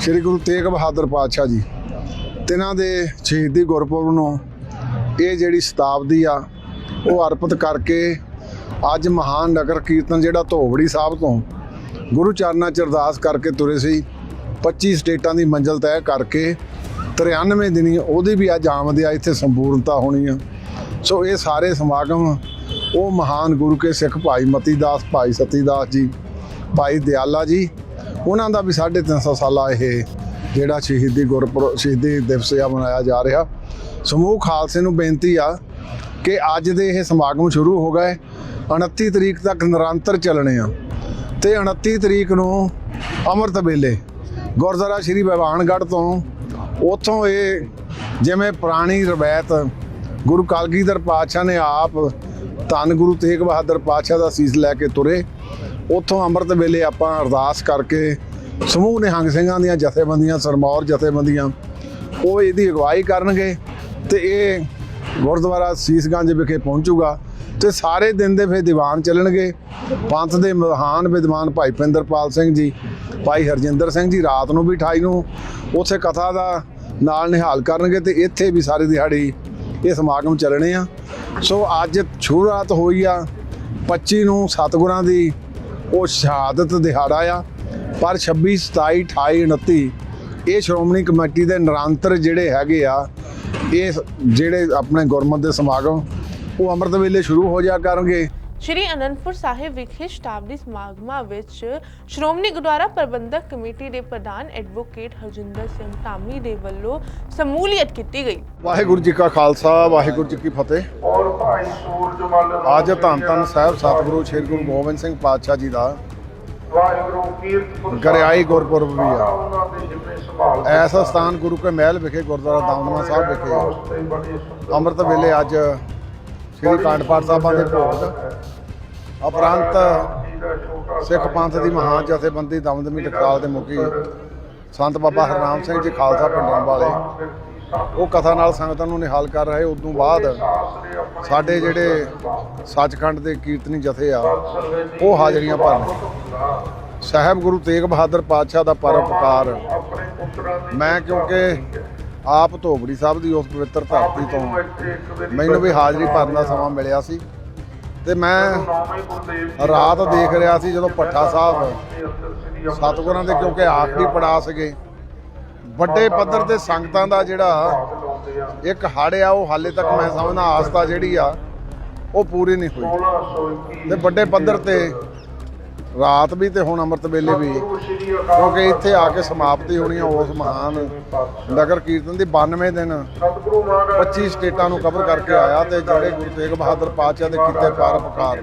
ਸ੍ਰੀ ਗੁਰੂ ਤੇਗ ਬਹਾਦਰ ਪਾਤਸ਼ਾਹ ਜੀ, ਤਿਨਾਂ ਦੇ ਸ਼ਹੀਦੀ ਗੁਰਪੁਰਬ ਨੂੰ ਇਹ ਜਿਹੜੀ ਸ਼ਤਾਬਦੀ ਆ, ਉਹ ਅਰਪਿਤ ਕਰਕੇ ਅੱਜ ਮਹਾਨ ਨਗਰ ਕੀਰਤਨ ਜਿਹੜਾ ਧੋਬੜੀ ਸਾਹਿਬ ਤੋਂ ਗੁਰੂ ਚਰਨਾਂ ਚ ਅਰਦਾਸ ਕਰਕੇ ਤੁਰੇ ਸੀ। 25 ਸਟੇਟਾਂ ਦੀ ਮੰਜ਼ਲ ਤੈਅ ਕਰਕੇ 93 ਦਿਨੀ ਉਹਦੀ ਵੀ ਅੱਜ ਆਮਦ ਆ, ਇੱਥੇ ਸੰਪੂਰਨਤਾ ਹੋਣੀ ਆ। ਸੋ ਇਹ ਸਾਰੇ ਸਮਾਗਮ ਉਹ ਮਹਾਨ ਗੁਰੂ ਕੇ ਸਿੱਖ ਭਾਈ ਮਤੀ ਦਾਸ, ਭਾਈ ਸਤੀ ਦਾਸ ਜੀ, ਭਾਈ ਦਿਆਲਾ ਜੀ, ਉਹਨਾਂ ਦਾ ਵੀ 350 ਸਾਲਾ ਇਹ ਜਿਹੜਾ ਸ਼ਹੀਦੀ ਗੁਰਪੁਰਬ, ਸ਼ਹੀਦੀ ਦਿਵਸ ਆ, ਮਨਾਇਆ ਜਾ ਰਿਹਾ। ਸਮੂਹ ਖਾਲਸੇ ਨੂੰ ਬੇਨਤੀ ਆ ਕਿ ਅੱਜ ਦੇ ਇਹ ਸਮਾਗਮ ਸ਼ੁਰੂ ਹੋ ਗਏ। 29 ਤਰੀਕ ਤੱਕ ਨਿਰੰਤਰ ਚੱਲਣੇ ਆ। ਤੇ 29 ਤਰੀਕ ਨੂੰ ਅੰਮ੍ਰਿਤ ਵੇਲੇ ਗੁਰਦੁਆਰਾ ਸ਼੍ਰੀ ਭਗਵਾਨਗੜ੍ਹ ਤੋਂ ਉੱਥੋਂ ਇਹ ਜਿਵੇਂ ਪੁਰਾਣੀ ਰਵਾਇਤ ਗੁਰੂ ਕਲਗੀਧਰ ਪਾਤਸ਼ਾਹ ਨੇ ਆਪ ਧੰਨ ਗੁਰੂ ਤੇਗ ਬਹਾਦਰ ਪਾਤਸ਼ਾਹ ਦਾ ਸੀਸ ਲੈ ਕੇ ਤੁਰੇ। ਉੱਥੋਂ ਅੰਮ੍ਰਿਤ ਵੇਲੇ ਆਪਾਂ ਅਰਦਾਸ ਕਰਕੇ ਸਮੂਹ ਨਿਹੰਗ ਸਿੰਘਾਂ ਦੀਆਂ ਜਥੇਬੰਦੀਆਂ, ਸਰਮੌਰ ਜਥੇਬੰਦੀਆਂ, ਉਹ ਇਹਦੀ ਅਗਵਾਈ ਕਰਨਗੇ। ਤੇ ਇਹ ਗੁਰਦੁਆਰਾ ਸੀਸਗੰਜ ਵਿਖੇ ਪਹੁੰਚੂਗਾ ਤੇ ਸਾਰੇ ਦਿਨ ਦੇ ਫਿਰ ਦੀਵਾਨ ਚੱਲਣਗੇ। ਪੰਥ ਦੇ ਮਹਾਨ ਵਿਦਵਾਨ ਭਾਈ ਪਿੰਦਰਪਾਲ ਸਿੰਘ ਜੀ, ਭਾਈ ਹਰਜਿੰਦਰ ਸਿੰਘ ਜੀ ਰਾਤ ਨੂੰ ਵੀ 28 ਨੂੰ ਉੱਥੇ ਕਥਾ ਦਾ ਨਾਲ ਨਿਹਾਲ ਕਰਨਗੇ ਤੇ ਇੱਥੇ ਵੀ ਸਾਰੀ ਦਿਹਾੜੀ ਇਹ ਸਮਾਗਮ ਚੱਲਣੇ ਆ। ਸੋ ਅੱਜ ਸ਼ੁਰੂਆਤ ਹੋਈ ਆ 25 ਨੂੰ ਸਤਿਗੁਰਾਂ ਦੀ ਉਹ ਸ਼ਹਾਦਤ ਦਿਹਾੜਾ ਆ। ਪਰ 26 27 28 29 ਇਹ ਸ਼੍ਰੋਮਣੀ ਕਮੇਟੀ ਦੇ ਨਿਰੰਤਰ ਜਿਹੜੇ ਹੈਗੇ ਆ ਇਹ ਜਿਹੜੇ ਆਪਣੇ ਗੁਰਮਤ ਦੇ ਸਮਾਗਮ ਉਹ ਅੰਮ੍ਰਿਤ ਵੇਲੇ ਸ਼ੁਰੂ ਹੋ ਜਾ ਕਰਨਗੇ। ਸ਼੍ਰੀ ਅਨੰਦਪੁਰ ਸਾਹਿਬ ਵਿਖੇ ਸ਼ਤਾਬਦੀ ਸਮਾਗਮਾਂ ਵਿੱਚ ਸ਼੍ਰੋਮਣੀ ਗੁਰਦੁਆਰਾ ਪ੍ਰਬੰਧਕ ਕਮੇਟੀ ਦੇ ਪ੍ਰਧਾਨ ਐਡਵੋਕੇਟ ਹਰਜਿੰਦਰ ਸਿੰਘ ਧਾਮੀ ਦੇ ਵੱਲੋਂ ਸਮੂਲੀਅਤ ਕੀਤੀ ਗਈ। ਵਾਹਿਗੁਰੂ ਜੀ ਕਾ ਖਾਲਸਾ ਵਾਹਿਗੁਰੂ ਜੀ ਕੀ ਫਤਿਹ। ਅੱਜ ਧੰਨ ਧੰਨ ਸਾਹਿਬ ਸਤਿਗੁਰੂ ਸ੍ਰੀ ਗੁਰੂ ਗੋਬਿੰਦ ਸਿੰਘ ਪਾਤਸ਼ਾਹ ਜੀ ਦਾ ਗਰਿਆਈ ਗੁਰਪੁਰਬ ਵੀ ਆ। ਐਸਾ ਸਥਾਨ ਗੁਰੂ ਕੇ ਮਹਿਲ ਵਿਖੇ ਗੁਰਦੁਆਰਾ ਦਮਦਮਾ ਸਾਹਿਬ ਵਿਖੇ। ਅੰਮ੍ਰਿਤ ਵੇਲੇ ਅੱਜ ਸ੍ਰੀ ਕਾਂਡ ਪਾਠ ਸਾਹਿਬਾਂ ਦੇ ਭੋਗ। ਉਪਰੰਤ ਸਿੱਖ ਪੰਥ ਦੀ ਮਹਾਨ ਜਥੇਬੰਦੀ ਦਮਦਮੀ ਟਕਸਾਲ ਦੇ ਮੁਖੀ ਸੰਤ ਬਾਬਾ ਹਰਨਾਮ ਸਿੰਘ ਜੀ ਖਾਲਸਾ ਪਿੰਡਾਂ ਵਾਲੇ। ਉਹ ਕਥਾ ਨਾਲ ਸੰਗਤਾਂ ਨੂੰ ਨਿਹਾਲ ਕਰ ਰਹੇ, ਉਦੋਂ ਬਾਅਦ ਸਾਡੇ ਜਿਹੜੇ ਸੱਚਖੰਡ ਦੇ ਕੀਰਤਨੀ ਜਥੇ ਆ, ਉਹ ਹਾਜ਼ਰੀਆਂ ਭਰਨ। ਸਾਹਿਬ ਗੁਰੂ ਤੇਗ ਬਹਾਦਰ ਪਾਤਸ਼ਾਹ ਦਾ ਪਰਉਪਕਾਰ ਮੈਂ ਕਿਉਂਕਿ ਆਪ ਧੋਬੜੀ ਸਾਹਿਬ ਦੀ ਉਸ ਪਵਿੱਤਰ ਧਰਤੀ ਤੋਂ ਮੈਨੂੰ ਵੀ ਹਾਜ਼ਰੀ ਭਰਨ ਦਾ ਸਮਾਂ ਮਿਲਿਆ ਸੀ। ਤੇ ਮੈਂ ਰਾਤ ਦੇਖ ਰਿਹਾ ਸੀ ਜਦੋਂ ਪੱਠਾ ਸਾਹਿਬ ਸਤਿਗੁਰਾਂ ਦੇ ਕਿਉਂਕਿ ਆਖਰੀ ਪੜਾਅ ਸੀਗੇ ਵੱਡੇ ਪੱਧਰ ਤੇ ਸੰਗਤਾਂ ਦਾ ਜਿਹੜਾ ਇੱਕ ਹੜ ਆ, ਉਹ ਹਾਲੇ ਤੱਕ ਮੈਂ ਸਮਝਦਾ ਆਸਤਾ ਜਿਹੜੀ ਆ, ਉਹ ਪੂਰੀ ਨਹੀਂ ਹੋਈ। ਤੇ ਵੱਡੇ ਪੱਧਰ ਤੇ ਰਾਤ ਵੀ ਤੇ ਹੁਣ ਅੰਮ੍ਰਿਤ ਵੇਲੇ ਵੀ, ਕਿਉਂਕਿ ਇੱਥੇ ਆ ਕੇ ਸਮਾਪਤੀ ਹੋਣੀ ਆ, ਉਸ ਮਹਾਨ ਨਗਰ ਕੀਰਤਨ ਦੀ 92 ਦਿਨ 25 ਸਟੇਟਾਂ ਨੂੰ ਕਵਰ ਕਰਕੇ ਆਇਆ ਤੇ ਜਿਹੜੇ ਗੁਰੂ ਤੇਗ ਬਹਾਦਰ ਪਾਤਸ਼ਾਹ ਦੇ ਕੀਤੇ ਪਰਉਪਕਾਰ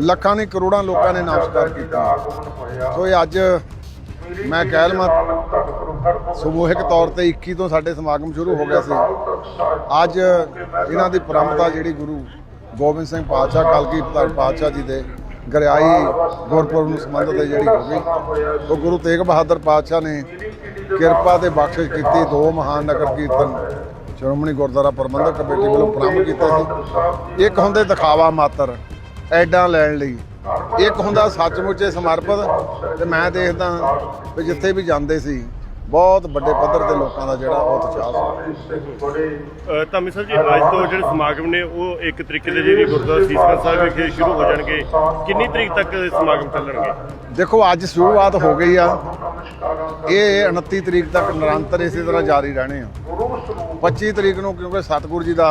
ਲੱਖਾਂ ਨਹੀਂ ਕਰੋੜਾਂ ਲੋਕਾਂ ਨੇ ਨਮਸਕਾਰ ਕੀਤਾ। ਸੋ ਇਹ ਅੱਜ ਮੈਂ ਕਹਿ ਲਵਾਂ ਸਮੂਹਿਕ ਤੌਰ ਤੇ 21 ਤੋਂ ਸਾਡੇ ਸਮਾਗਮ ਸ਼ੁਰੂ ਹੋ ਗਿਆ ਸੀ। ਅੱਜ ਇਹਨਾਂ ਦੀ ਪਰੰਪਰਾ ਜਿਹੜੀ ਗੁਰੂ ਗੋਬਿੰਦ ਸਿੰਘ ਪਾਤਸ਼ਾਹ ਕਲਗੀ ਪਤਾਰ ਪਾਤਸ਼ਾਹ ਜੀ ਦੇ ਗਰਿਆਈ ਗੁਰਪੁਰਬ ਨੂੰ ਸੰਬੰਧਿਤ ਹੈ ਜਿਹੜੀ ਹੋ ਗਈ, ਉਹ ਗੁਰੂ ਤੇਗ ਬਹਾਦਰ ਪਾਤਸ਼ਾਹ ਨੇ ਕਿਰਪਾ ਤੇ ਬਖਸ਼ਿਸ਼ ਕੀਤੀ, ਦੋ ਮਹਾਨ ਨਗਰ ਕੀਰਤਨ, ਸ਼੍ਰੋਮਣੀ ਗੁਰਦੁਆਰਾ ਪ੍ਰਬੰਧਕ ਕਮੇਟੀ ਵੱਲੋਂ ਪ੍ਰਾਰੰਭ ਕੀਤਾ ਸੀ। ਇੱਕ ਹੁੰਦੇ ਦਿਖਾਵਾ ਮਾਤਰ, ਐਡਾਂ ਲੈਣ ਲਈ। ਇੱਕ ਹੁੰਦਾ ਸੱਚਮੁੱਚ ਸਮਰਪਿਤ ਤੇ ਮੈਂ ਦੇਖਦਾ ਵੀ ਜਿੱਥੇ ਵੀ ਜਾਂਦੇ ਸੀ ਬਹੁਤ ਵੱਡੇ ਪੱਧਰ ਤੇ ਲੋਕਾਂ ਦਾ ਜਿਹੜਾ ਉਹ ਉਤਸ਼ਾਹ ਸੀ। ਧਾਮੀ ਸਾਹਿਬ ਜੀ ਅੱਜ ਤੋਂ ਜਿਹੜੇ ਸਮਾਗਮ ਨੇ ਉਹ ਇੱਕ ਤਰੀਕੇ ਦੇ ਜਿਹੜੇ ਗੁਰਦੁਆਰਾ ਸੀਸਗੰਜ ਸਾਹਿਬ ਵਿਖੇ ਸ਼ੁਰੂ ਹੋ ਜਾਣਗੇ। ਕਿੰਨੀ ਤਰੀਕ ਤੱਕ ਸਮਾਗਮ ਚੱਲਣਗੇ? ਦੇਖੋ ਅੱਜ ਸ਼ੁਰੂਆਤ ਹੋ ਗਈ ਆ। ਇਹ 29 ਤਰੀਕ ਤੱਕ ਨਿਰੰਤਰ ਇਸੇ ਤਰ੍ਹਾਂ ਜਾਰੀ ਰਹਿਣੇ ਆ। 25 ਤਰੀਕ ਨੂੰ ਕਿਉਂਕਿ ਸਤਿਗੁਰੂ ਜੀ ਦਾ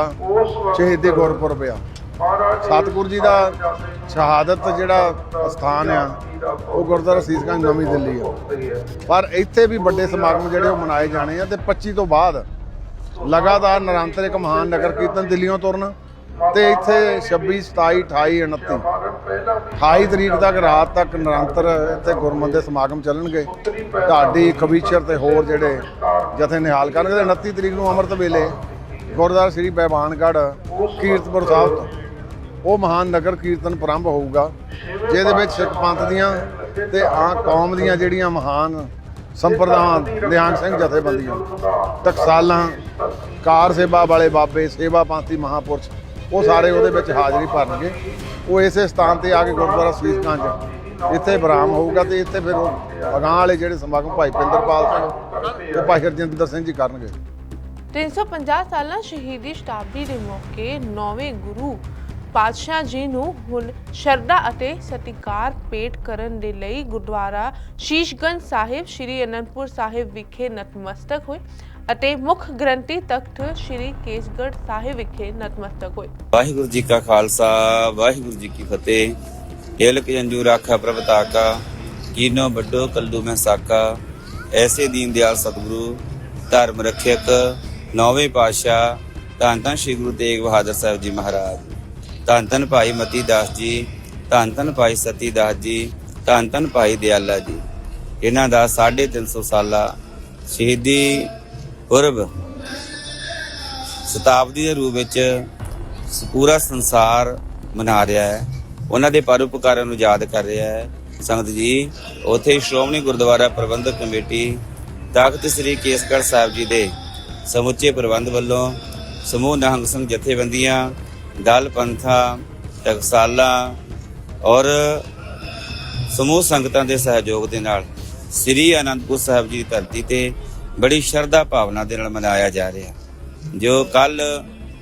ਸ਼ਹੀਦੀ ਗੁਰਪੁਰਬ ਆ। ਸਤਿਗੁਰੂ ਜੀ ਦਾ ਸ਼ਹਾਦਤ ਜਿਹੜਾ ਸਥਾਨ ਆ, ਉਹ ਗੁਰਦੁਆਰਾ ਸੀਸਗੰਜ ਨਵੀਂ ਦਿੱਲੀ ਆ। ਪਰ ਇੱਥੇ ਵੀ ਵੱਡੇ ਸਮਾਗਮ ਜਿਹੜੇ ਉਹ ਮਨਾਏ ਜਾਣੇ ਆ ਤੇ 25 ਤੋਂ ਬਾਅਦ ਲਗਾਤਾਰ ਨਿਰੰਤਰ ਇੱਕ ਮਹਾਨ ਨਗਰ ਕੀਰਤਨ ਦਿੱਲੀੋਂ ਤੁਰਨ ਤੇ ਇੱਥੇ 26 27 28 29 28 ਤਰੀਕ ਤੱਕ ਰਾਤ ਤੱਕ ਨਿਰੰਤਰ ਇੱਥੇ ਗੁਰਮਤਿ ਦੇ ਸਮਾਗਮ ਚੱਲਣਗੇ। ਢਾਡੀ ਖਬੀਚਰ ਤੇ ਹੋਰ ਜਿਹੜੇ ਜਥੇ ਨਿਹਾਲ ਕਰਨਗੇ ਤੇ 29 ਤਰੀਕ ਨੂੰ ਅੰਮ੍ਰਿਤ ਵੇਲੇ ਗੁਰਦੁਆਰਾ ਸ੍ਰੀ ਬੈਵਾਨਗੜ੍ਹ ਕੀਰਤਪੁਰ ਸਾਹਿਬ ਤੋਂ। ਉਹ ਮਹਾਨ ਨਗਰ ਕੀਰਤਨ ਪ੍ਰਾਰੰਭ ਹੋਊਗਾ, ਜਿਹਦੇ ਵਿੱਚ ਸਿੱਖ ਪੰਥ ਦੀਆਂ ਤੇ ਆ ਕੌਮ ਦੀਆਂ ਜਿਹੜੀਆਂ ਮਹਾਨ ਸੰਪਰਦਾਵਾਂ, ਨਿਹੰਗ ਸਿੰਘ ਜਥੇਬੰਦੀਆਂ, ਟਕਸਾਲਾਂ, ਕਾਰ ਸੇਵਾ ਵਾਲੇ ਬਾਬੇ, ਸੇਵਾ ਪੰਥੀ ਮਹਾਪੁਰਸ਼, ਉਹ ਸਾਰੇ ਉਹਦੇ ਵਿੱਚ ਹਾਜ਼ਰੀ ਭਰਨਗੇ। ਉਹ ਇਸੇ ਸਥਾਨ ਤੇ ਆ ਕੇ ਗੁਰਦੁਆਰਾ ਸੀਸਗੰਜ ਇੱਥੇ ਬਰਾਮ ਹੋਊਗਾ ਤੇ ਇੱਥੇ ਫਿਰ ਉਹ ਅਗਾਂਹ ਵਾਲੇ ਜਿਹੜੇ ਸਮਾਗਮ ਭਾਈ ਪਿੰਦਰਪਾਲ ਸਿੰਘ ਤੇ ਭਾਈ ਹਰਜਿੰਦਰ ਸਿੰਘ ਜੀ ਕਰਨਗੇ। 350 ਸਾਲਾਂ ਸ਼ਹੀਦੀ ਸ਼ਤਾਬਦੀ ਦੇ ਮੌਕੇ ਨੌਵੇਂ ਗੁਰੂ ਪਾਤਸ਼ਾਹ ਜੀ ਨੂੰ ਹੁਣ ਸ਼ਰਧਾ ਅਤੇ ਸਤਿਕਾਰ ਭੇਟ ਕਰਨ ਦੇ ਲਈ ਗੁਰਦੁਆਰਾ ਸ਼ੀਸ਼ਗੰਜ ਸਾਹਿਬ, ਸ੍ਰੀ ਅਨੰਦਪੁਰ ਸਾਹਿਬ ਵਿਖੇ ਨਤਮਸਤਕ ਹੋਏ ਅਤੇ ਮੁੱਖ ਗ੍ਰੰਥੀ ਤਖਤ ਸ੍ਰੀ ਕੇਸਗੜ੍ਹ ਸਾਹਿਬ ਵਿਖੇ ਨਤਮਸਤਕ ਹੋਏ। ਵਾਹਿਗੁਰੂ ਜੀ ਕਾ ਖਾਲਸਾ, ਵਾਹਿਗੁਰੂ ਜੀ ਕੀ ਫਤਿਹ। ਏਲਕ ਜੰਜੂ ਰਾਖਾ ਪ੍ਰਭ ਤਾਕਾ, ਕੀਨੋ ਵੱਡੋ ਕੱਲੂ ਮੈਂ ਸਾਕਾ। ਐਸੇ ਦੀਨ ਦਿਆਲ ਸਤਿਗੁਰੂ, ਧਰਮ ਰੱਖਿਅਕ, ਨੌਵੇਂ ਪਾਤਸ਼ਾਹ ਧੰਨ ਧੰਨ ਸ੍ਰੀ ਗੁਰੂ ਤੇਗ ਬਹਾਦਰ ਸਾਹਿਬ ਜੀ ਮਹਾਰਾਜ। ਧੰਨ ਧੰਨ ਭਾਈ ਮਤੀ ਦਾਸ ਜੀ, ਧੰਨ ਧੰਨ ਭਾਈ ਸਤੀ ਦਾਸ ਜੀ, ਧੰਨ ਧੰਨ ਭਾਈ ਦਿਆਲਾ ਜੀ। ਇਹਨਾਂ ਦਾ 350 ਸਾਲਾ ਸ਼ਹੀਦੀ ਪੁਰਬ ਸ਼ਤਾਬਦੀ ਦੇ ਰੂਪ ਵਿੱਚ ਪੂਰਾ ਸੰਸਾਰ ਮਨਾ ਰਿਹਾ ਹੈ। ਉਹਨਾਂ ਦੇ ਪਰਉਪਕਾਰਾਂ ਨੂੰ ਯਾਦ ਕਰ ਰਿਹਾ ਹੈ। ਸੰਗਤ ਜੀ, ਉਥੇ ਸ਼੍ਰੋਮਣੀ ਗੁਰਦੁਆਰਾ ਪ੍ਰਬੰਧਕ ਕਮੇਟੀ ਤਖਤ ਸ੍ਰੀ ਕੇਸਗੜ੍ਹ ਸਾਹਿਬ ਜੀ ਦੇ ਸਮੁੱਚੇ ਪ੍ਰਬੰਧ ਵੱਲੋਂ ਸਮੂਹ ਨਹੰਗ ਸਿੰਘ ਜਥੇਬੰਦੀਆਂ ਦਲ ਪੰਥਾ, ਟਕਸਾਲਾ ਔਰ ਸਮੂਹ ਸੰਗਤਾਂ ਦੇ ਸਹਿਯੋਗ ਦੇ ਨਾਲ ਸ੍ਰੀ ਅਨੰਦਪੁਰ ਸਾਹਿਬ ਜੀ ਦੀ ਧਰਤੀ ਤੇ ਬੜੀ ਸ਼ਰਧਾ ਭਾਵਨਾ ਦੇ ਨਾਲ ਮਨਾਇਆ ਜਾ ਰਿਹਾ। ਜੋ ਕੱਲ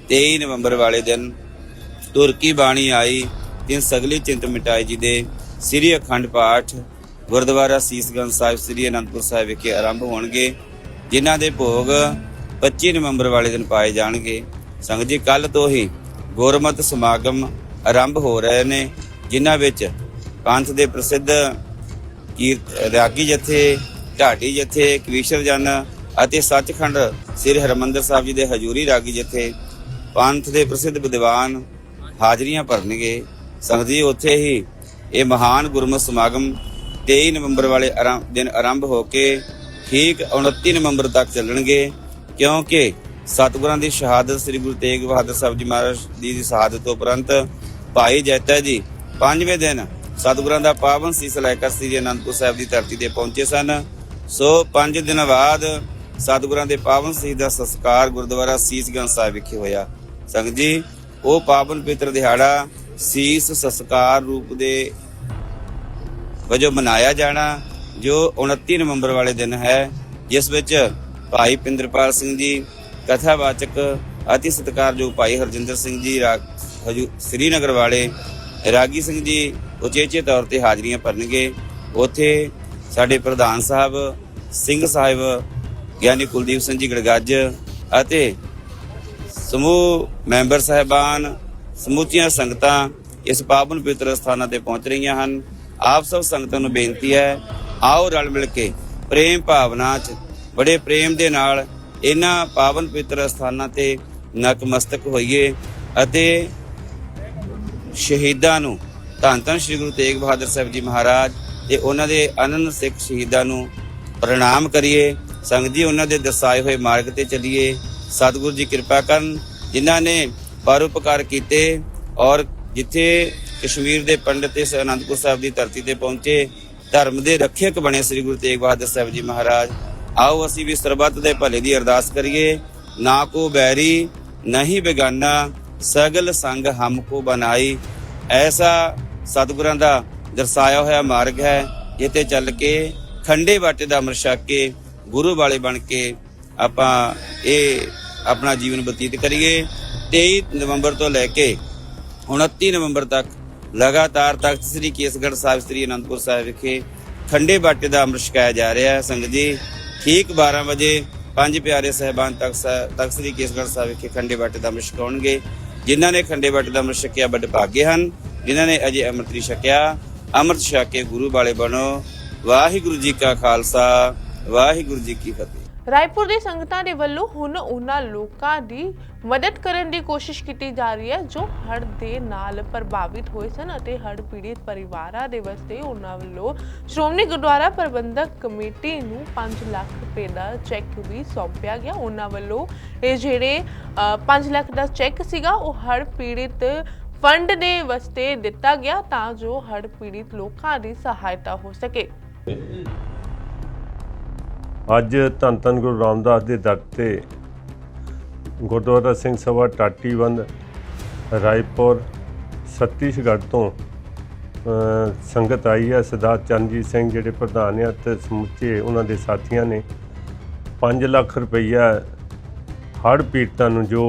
23 ਨਵੰਬਰ ਵਾਲੇ ਦਿਨ ਤੁਰਕੀ ਬਾਣੀ ਆਈ, ਤਿੰਨ ਸਗਲੀ ਚਿੰਤ ਮਿਟਾਈ ਜੀ ਦੇ ਸ੍ਰੀ ਅਖੰਡ ਪਾਠ ਗੁਰਦੁਆਰਾ ਸੀਸਗੰਜ ਸਾਹਿਬ ਸ੍ਰੀ ਅਨੰਦਪੁਰ ਸਾਹਿਬ ਵਿਖੇ ਆਰੰਭ ਹੋਣਗੇ, ਜਿਨ੍ਹਾਂ ਦੇ ਭੋਗ 25 ਨਵੰਬਰ ਵਾਲੇ ਦਿਨ ਪਾਏ ਜਾਣਗੇ। ਸੰਗਤ ਜੀ ਕੱਲ ਤੋਂ ਹੀ ਗੁਰਮਤਿ ਸਮਾਗਮ ਆਰੰਭ ਹੋ ਰਹੇ ਨੇ, ਜਿਨ੍ਹਾਂ ਵਿੱਚ ਪੰਥ ਦੇ ਪ੍ਰਸਿੱਧ ਕੀਰਤ, ਰਾਗੀ ਜਥੇ, ਢਾਡੀ ਜਥੇ ਕਵੀਸ਼ਰ ਜਨ ਅਤੇ ਸੱਚਖੰਡ ਸ੍ਰੀ ਹਰਮੰਦਰ ਸਾਹਿਬ ਜੀ ਦੇ ਹਜੂਰੀ ਰਾਗੀ ਜਥੇ ਪੰਥ ਦੇ ਪ੍ਰਸਿੱਧ ਵਿਦਵਾਨ ਹਾਜ਼ਰੀਆਂ ਭਰਨਗੇ। ਸੰਗਤ ਜੀ, ਉੱਥੇ ਹੀ ਇਹ ਮਹਾਨ ਗੁਰਮਤਿ ਸਮਾਗਮ 23 ਨਵੰਬਰ ਵਾਲੇ ਆਰੰ- ਦਿਨ ਆਰੰਭ ਹੋ ਕੇ ਠੀਕ 29 ਨਵੰਬਰ ਤੱਕ ਚੱਲਣਗੇ, ਕਿਉਂਕਿ ਸਤਿਗੁਰਾਂ ਦੀ ਸ਼ਹਾਦਤ ਸ੍ਰੀ ਗੁਰੂ ਤੇਗ ਬਹਾਦਰ ਸਾਹਿਬ ਜੀ ਮਹਾਰਾਜ ਜੀ ਦੀ ਸ਼ਹਾਦਤ ਉਪਰੰਤ ਭਾਈ ਜੈਤਾ ਜੀ ਪੰਜਵੇਂ ਦਿਨ ਸਤਿਗੁਰਾਂ ਦਾ ਪਾਵਨ ਸੀਸ ਲੈ ਕੇ ਸ੍ਰੀ ਅਨੰਦਪੁਰ ਸਾਹਿਬ ਦੀ ਧਰਤੀ ਤੇ ਪਹੁੰਚੇ ਸਨ। ਸੋ ਪੰਜ ਦਿਨ ਬਾਅਦ ਸਤਿਗੁਰਾਂ ਦੇ ਪਾਵਨ ਸੀਸ ਦਾ ਸੰਸਕਾਰ ਗੁਰਦੁਆਰਾ ਸੀਸਗੰਜ ਸਾਹਿਬ ਵਿਖੇ ਹੋਇਆ। ਸੰਗਤ ਜੀ, ਉਹ ਪਾਵਨ ਪਵਿੱਤਰ ਦਿਹਾੜਾ ਸੀਸ ਸੰਸਕਾਰ ਰੂਪ ਦੇ ਵਜੋਂ ਮਨਾਇਆ ਜਾਣਾ, ਜੋ 29 ਨਵੰਬਰ ਵਾਲੇ ਦਿਨ ਹੈ, ਜਿਸ ਵਿੱਚ ਭਾਈ ਪਿੰਦਰਪਾਲ ਸਿੰਘ ਜੀ ਕਥਾਵਾਚਕ ਅਤੀ ਸਤਿਕਾਰਯੋਗ ਭਾਈ ਹਰਜਿੰਦਰ ਸਿੰਘ ਜੀ, ਰਾ- ਹਜੂ ਸ੍ਰੀਨਗਰ ਵਾਲੇ ਰਾਗੀ ਸਿੰਘ ਜੀ ਉਚੇਚੇ ਤੌਰ ਤੇ ਹਾਜ਼ਰੀਆਂ ਭਰਨਗੇ। ਉੱਥੇ ਸਾਡੇ ਪ੍ਰਧਾਨ ਸਾਹਿਬ ਸਿੰਘ ਸਾਹਿਬ, ਗਿਆਨੀ ਕੁਲਦੀਪ ਸਿੰਘ ਜੀ ਗੜਗੱਜ ਅਤੇ ਸਮੂਹ ਮੈਂਬਰ ਸਹਿਬਾਨ, ਸਮੂਚੀਆਂ ਸੰਗਤਾਂ ਇਸ ਪਾਵਨ ਪਵਿੱਤਰ ਸਥਾਨਾਂ ਤੇ ਪਹੁੰਚ ਰਹੀਆਂ ਹਨ। ਆਪ ਸਭ ਸੰਗਤਾਂ ਨੂੰ ਬੇਨਤੀ ਹੈ, ਆਓ ਰਲ ਮਿਲ ਕੇ ਪ੍ਰੇਮ ਭਾਵਨਾ 'ਚ, ਬੜੇ ਪ੍ਰੇਮ ਦੇ ਨਾਲ ਇਹਨਾਂ ਪਾਵਨ ਪਵਿੱਤਰ ਸਥਾਨਾਂ ਤੇ ਨਤਮਸਤਕ ਹੋਈਏ ਅਤੇ ਸ਼ਹੀਦਾਂ ਨੂੰ ਧੰਨ ਧੰਨ ਸ੍ਰੀ ਗੁਰੂ ਤੇਗ ਬਹਾਦਰ ਸਾਹਿਬ ਜੀ ਮਹਾਰਾਜ ਤੇ ਉਹਨਾਂ ਦੇ ਅਨੰਦ ਸਿੱਖ ਸ਼ਹੀਦਾਂ ਨੂੰ ਪ੍ਰਣਾਮ ਕਰੀਏ, ਸੰਗਤ ਜੀ ਉਹਨਾਂ ਦੇ ਦਰਸਾਏ ਹੋਏ ਮਾਰਗ ਤੇ ਚੱਲੀਏ। ਸਤਿਗੁਰੂ ਜੀ ਕਿਰਪਾ ਕਰਨ, ਜਿਨ੍ਹਾਂ ਨੇ ਪਰਉਪਕਾਰ ਕੀਤੇ ਔਰ ਜਿੱਥੇ ਕਸ਼ਮੀਰ ਦੇ ਪੰਡਿਤ ਇਸ ਅਨੰਦਪੁਰ ਸਾਹਿਬ ਦੀ ਧਰਤੀ ਤੇ ਪਹੁੰਚੇ, ਧਰਮ ਦੇ ਰੱਖਿਅਕ ਬਣੇ ਸ੍ਰੀ ਗੁਰੂ ਤੇਗ ਬਹਾਦਰ ਸਾਹਿਬ ਜੀ ਮਹਾਰਾਜ। ਆਓ ਅਸੀਂ ਵੀ ਸਰਬੱਤ ਦੇ ਭਲੇ ਦੀ ਅਰਦਾਸ ਕਰੀਏ। ਨਾ ਕੋ ਬੈਰੀ ਨਹੀਂ ਬੇਗਾਨਾ, ਸਗਲ ਸੰਗ ਹਮਕੋ ਬਨਾਈ। ਐਸਾ ਸਤਿਗੁਰਾਂ ਦਾ ਦਰਸਾਇਆ ਹੋਇਆ ਮਾਰਗ ਹੈ ਜਿੱਤੇ ਚੱਲ ਕੇ ਖੰਡੇ ਬਾਟੇ ਦਾ ਅੰਮ੍ਰਿਤ ਛਕ ਕੇ ਗੁਰੂ ਵਾਲੇ ਬਣ ਕੇ ਆਪਾਂ ਇਹ ਆਪਣਾ ਜੀਵਨ ਬਤੀਤ ਕਰੀਏ। 23 ਨਵੰਬਰ ਤੋਂ ਲੈ ਕੇ 29 ਨਵੰਬਰ ਤੱਕ ਲਗਾਤਾਰ ਤਖਤ ਸ੍ਰੀ ਕੇਸਗੜ੍ਹ ਸਾਹਿਬ ਸ੍ਰੀ ਅਨੰਦਪੁਰ ਸਾਹਿਬ ਵਿਖੇ ਖੰਡੇ ਬਾਟੇ ਦਾ ਅੰਮ੍ਰਿਤ ਛਕਾਇਆ ਜਾ ਰਿਹਾ ਹੈ। ਸੰਗਤ ਜੀ ਠੀਕ 12 ਵਜੇ ਪੰਜ ਪਿਆਰੇ ਸਹਿਬਾਨ ਤਖਤ ਤਖਤ ਸ੍ਰੀ ਕੇਸਗੜ੍ਹ ਸਾਹਿਬ ਵਿਖੇ ਖੰਡੇ ਬਾਟੇ ਦਾ ਅੰਮ੍ਰਿਤ ਛਕਾਉਣਗੇ ਜਿਨ੍ਹਾਂ ਨੇ ਖੰਡੇ ਬਾਟੇ ਦਾ ਅੰਮ੍ਰਿਤ ਛਕਿਆ ਵੱਡ ਭਾਗੇ ਹਨ, ਜਿਨ੍ਹਾਂ ਨੇ ਅਜੇ ਅੰਮ੍ਰਿਤ ਨਹੀਂ ਛਕਿਆ। ਅੰਮ੍ਰਿਤ ਛਕ ਕੇ ਗੁਰੂ ਵਾਲੇ ਬਣੋ। ਵਾਹਿਗੁਰੂ ਜੀ ਕਾ ਖਾਲਸਾ, ਵਾਹਿਗੁਰੂ ਜੀ ਕੀ ਫਤਿਹ। ਰਾਏਪੁਰ ਦੀ ਸੰਗਤਾਂ ਦੇ ਵੱਲੋਂ ਹੁਣ ਉਹਨਾਂ ਲੋਕਾਂ ਦੀ ਮਦਦ ਕਰਨ ਦੀ ਕੋਸ਼ਿਸ਼ ਕੀਤੀ ਜਾ ਰਹੀ ਹੈ ਜੋ ਹੜ੍ਹ ਦੇ ਨਾਲ ਪ੍ਰਭਾਵਿਤ ਹੋਏ ਸਨ ਅਤੇ ਹੜ੍ਹ ਪੀੜਿਤ ਪਰਿਵਾਰਾਂ ਦੇ ਵਾਸਤੇ ਉਹਨਾਂ ਵੱਲੋਂ ਸ਼੍ਰੋਮਣੀ ਗੁਰਦੁਆਰਾ ਪ੍ਰਬੰਧਕ ਕਮੇਟੀ ਨੂੰ 5 ਲੱਖ ਰੁਪਏ ਦਾ ਚੈੱਕ ਵੀ ਸੌਂਪਿਆ ਗਿਆ। ਉਹਨਾਂ ਵੱਲੋਂ ਇਹ ਜਿਹੜੇ ਅ, 5 ਲੱਖ ਦਾ ਚੈੱਕ ਸੀਗਾ ਉਹ ਹੜ੍ਹ ਪੀੜਿਤ ਫੰਡ ਦੇ ਵਾਸਤੇ ਦਿੱਤਾ ਗਿਆ ਤਾਂ ਜੋ ਹੜ੍ਹ ਪੀੜਿਤ ਲੋਕਾਂ ਦੀ ਸਹਾਇਤਾ ਹੋ ਸਕੇ। ਅੱਜ ਧੰਨ ਧੰਨ ਗੁਰੂ ਰਾਮਦਾਸ ਦੇ ਦਰ ਤੇ ਗੁਰਦੁਆਰਾ ਸਿੰਘ ਸਭਾ ਟਾਟੀਵੰਦ ਰਾਏਪੁਰ, ਛੱਤੀਸਗੜ੍ਹ ਤੋਂ ਸੰਗਤ ਆਈ ਹੈ, ਸਰਦਾਰ ਚਰਨਜੀਤ ਸਿੰਘ ਜਿਹੜੇ ਪ੍ਰਧਾਨ ਆ ਤੇ ਸਮੁੱਚੇ ਉਹਨਾਂ ਦੇ ਸਾਥੀਆਂ ਨੇ। 5 ਲੱਖ ਰੁਪਈਆ ਹੜ੍ਹ ਪੀੜਤਾਂ ਨੂੰ ਜੋ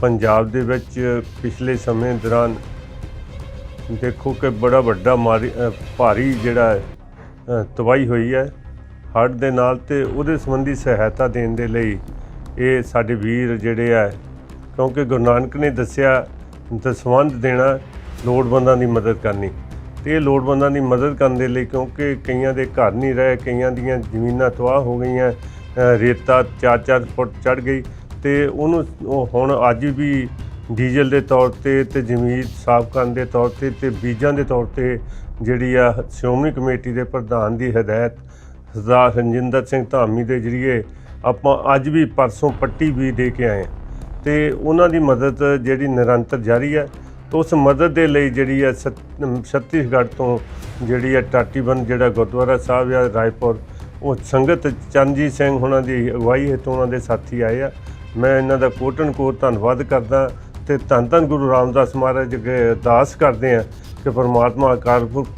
ਪੰਜਾਬ ਦੇ ਵਿੱਚ ਪਿਛਲੇ ਸਮੇਂ ਦੌਰਾਨ ਦੇਖੋ ਕਿ ਬੜਾ ਵੱਡਾ ਮਾਰੀ ਭਾਰੀ ਜਿਹੜਾ ਤਬਾਹੀ ਹੋਈ ਹੈ। ਹੜ੍ਹ ਦੇ ਨਾਲ ਤੇ ਉਹਦੇ ਸੰਬੰਧੀ ਸਹਾਇਤਾ ਦੇਣ ਦੇ ਲਈ ਇਹ ਸਾਡੇ ਵੀਰ ਜਿਹੜੇ ਆ, ਕਿਉਂਕਿ ਗੁਰੂ ਨਾਨਕ ਨੇ ਦੱਸਿਆ, ਦਸਵੰਧ ਦੇਣਾ ਲੋੜਵੰਦਾਂ ਦੀ ਮਦਦ ਕਰਨੀ। ਤੇ ਇਹ ਲੋੜਵੰਦਾਂ ਦੀ ਮਦਦ ਕਰਨ ਦੇ ਲਈ ਕਿਉਂਕਿ ਕਈਆਂ ਦੇ ਘਰ ਨਹੀਂ ਰਹੇ, ਕਈਆਂ ਦੀਆਂ ਜ਼ਮੀਨਾਂ ਤਬਾਹ ਹੋ ਗਈਆਂ ਰੇਤਾ 4-4 ਫੁੱਟ ਚੜ ਗਈ ਤੇ ਉਹਨੂੰ ਉਹ ਹੁਣ ਅੱਜ ਵੀ ਡੀਜ਼ਲ ਦੇ ਤੌਰ ਤੇ ਤੇ ਜ਼ਮੀਨ ਸਾਫ਼ ਕਰਨ ਦੇ ਤੌਰ ਤੇ ਤੇ ਬੀਜਾਂ ਦੇ ਤੌਰ ਤੇ ਜਿਹੜੀ ਆ ਸ਼੍ਰੋਮਣੀ ਕਮੇਟੀ ਦੇ ਪ੍ਰਧਾਨ ਦੀ ਹਦਾਇਤ ਸਰਦਾਰ ਰਣਜਿੰਦਰ ਸਿੰਘ ਧਾਮੀ ਦੇ ਜਰੀਏ ਆਪਾਂ ਅੱਜ ਵੀ ਪਰਸੋਂ ਪੱਟੀ ਵੀ ਦੇ ਕੇ ਆਏ ਹਾਂ। ਤੇ ਉਹਨਾਂ ਦੀ ਮਦਦ ਜਿਹੜੀ ਨਿਰੰਤਰ ਜਾਰੀ ਹੈ। ਤੇ ਉਸ ਮਦਦ ਦੇ ਲਈ ਜਿਹੜੀ ਹੈ ਸਤ- ਛੱਤੀਸਗੜ੍ਹ ਤੋਂ ਜਿਹੜੀ ਹੈ ਟਾਟੀਬੰਦ ਜਿਹੜਾ ਗੁਰਦੁਆਰਾ ਸਾਹਿਬ ਆ ਰਾਏਪੁਰ, ਉਹ ਸੰਗਤ ਚਰਨਜੀਤ ਸਿੰਘ ਉਹਨਾਂ ਦੀ ਅਗਵਾਈ ਹੇਤੋਂ ਉਹਨਾਂ ਦੇ ਸਾਥੀ ਆਏ ਆ। ਮੈਂ ਇਹਨਾਂ ਦਾ ਕੋਟਨ ਕੋਟ ਧੰਨਵਾਦ ਕਰਦਾ ਤੇ ਧੰਨ ਧੰਨ ਗੁਰੂ ਰਾਮਦਾਸ ਮਹਾਰਾਜ ਅੱਗੇ ਅਰਦਾਸ ਕਰਦੇ ਆ ਕਿ ਪਰਮਾਤਮਾ ਅਕਾਲ ਪੁਰਖ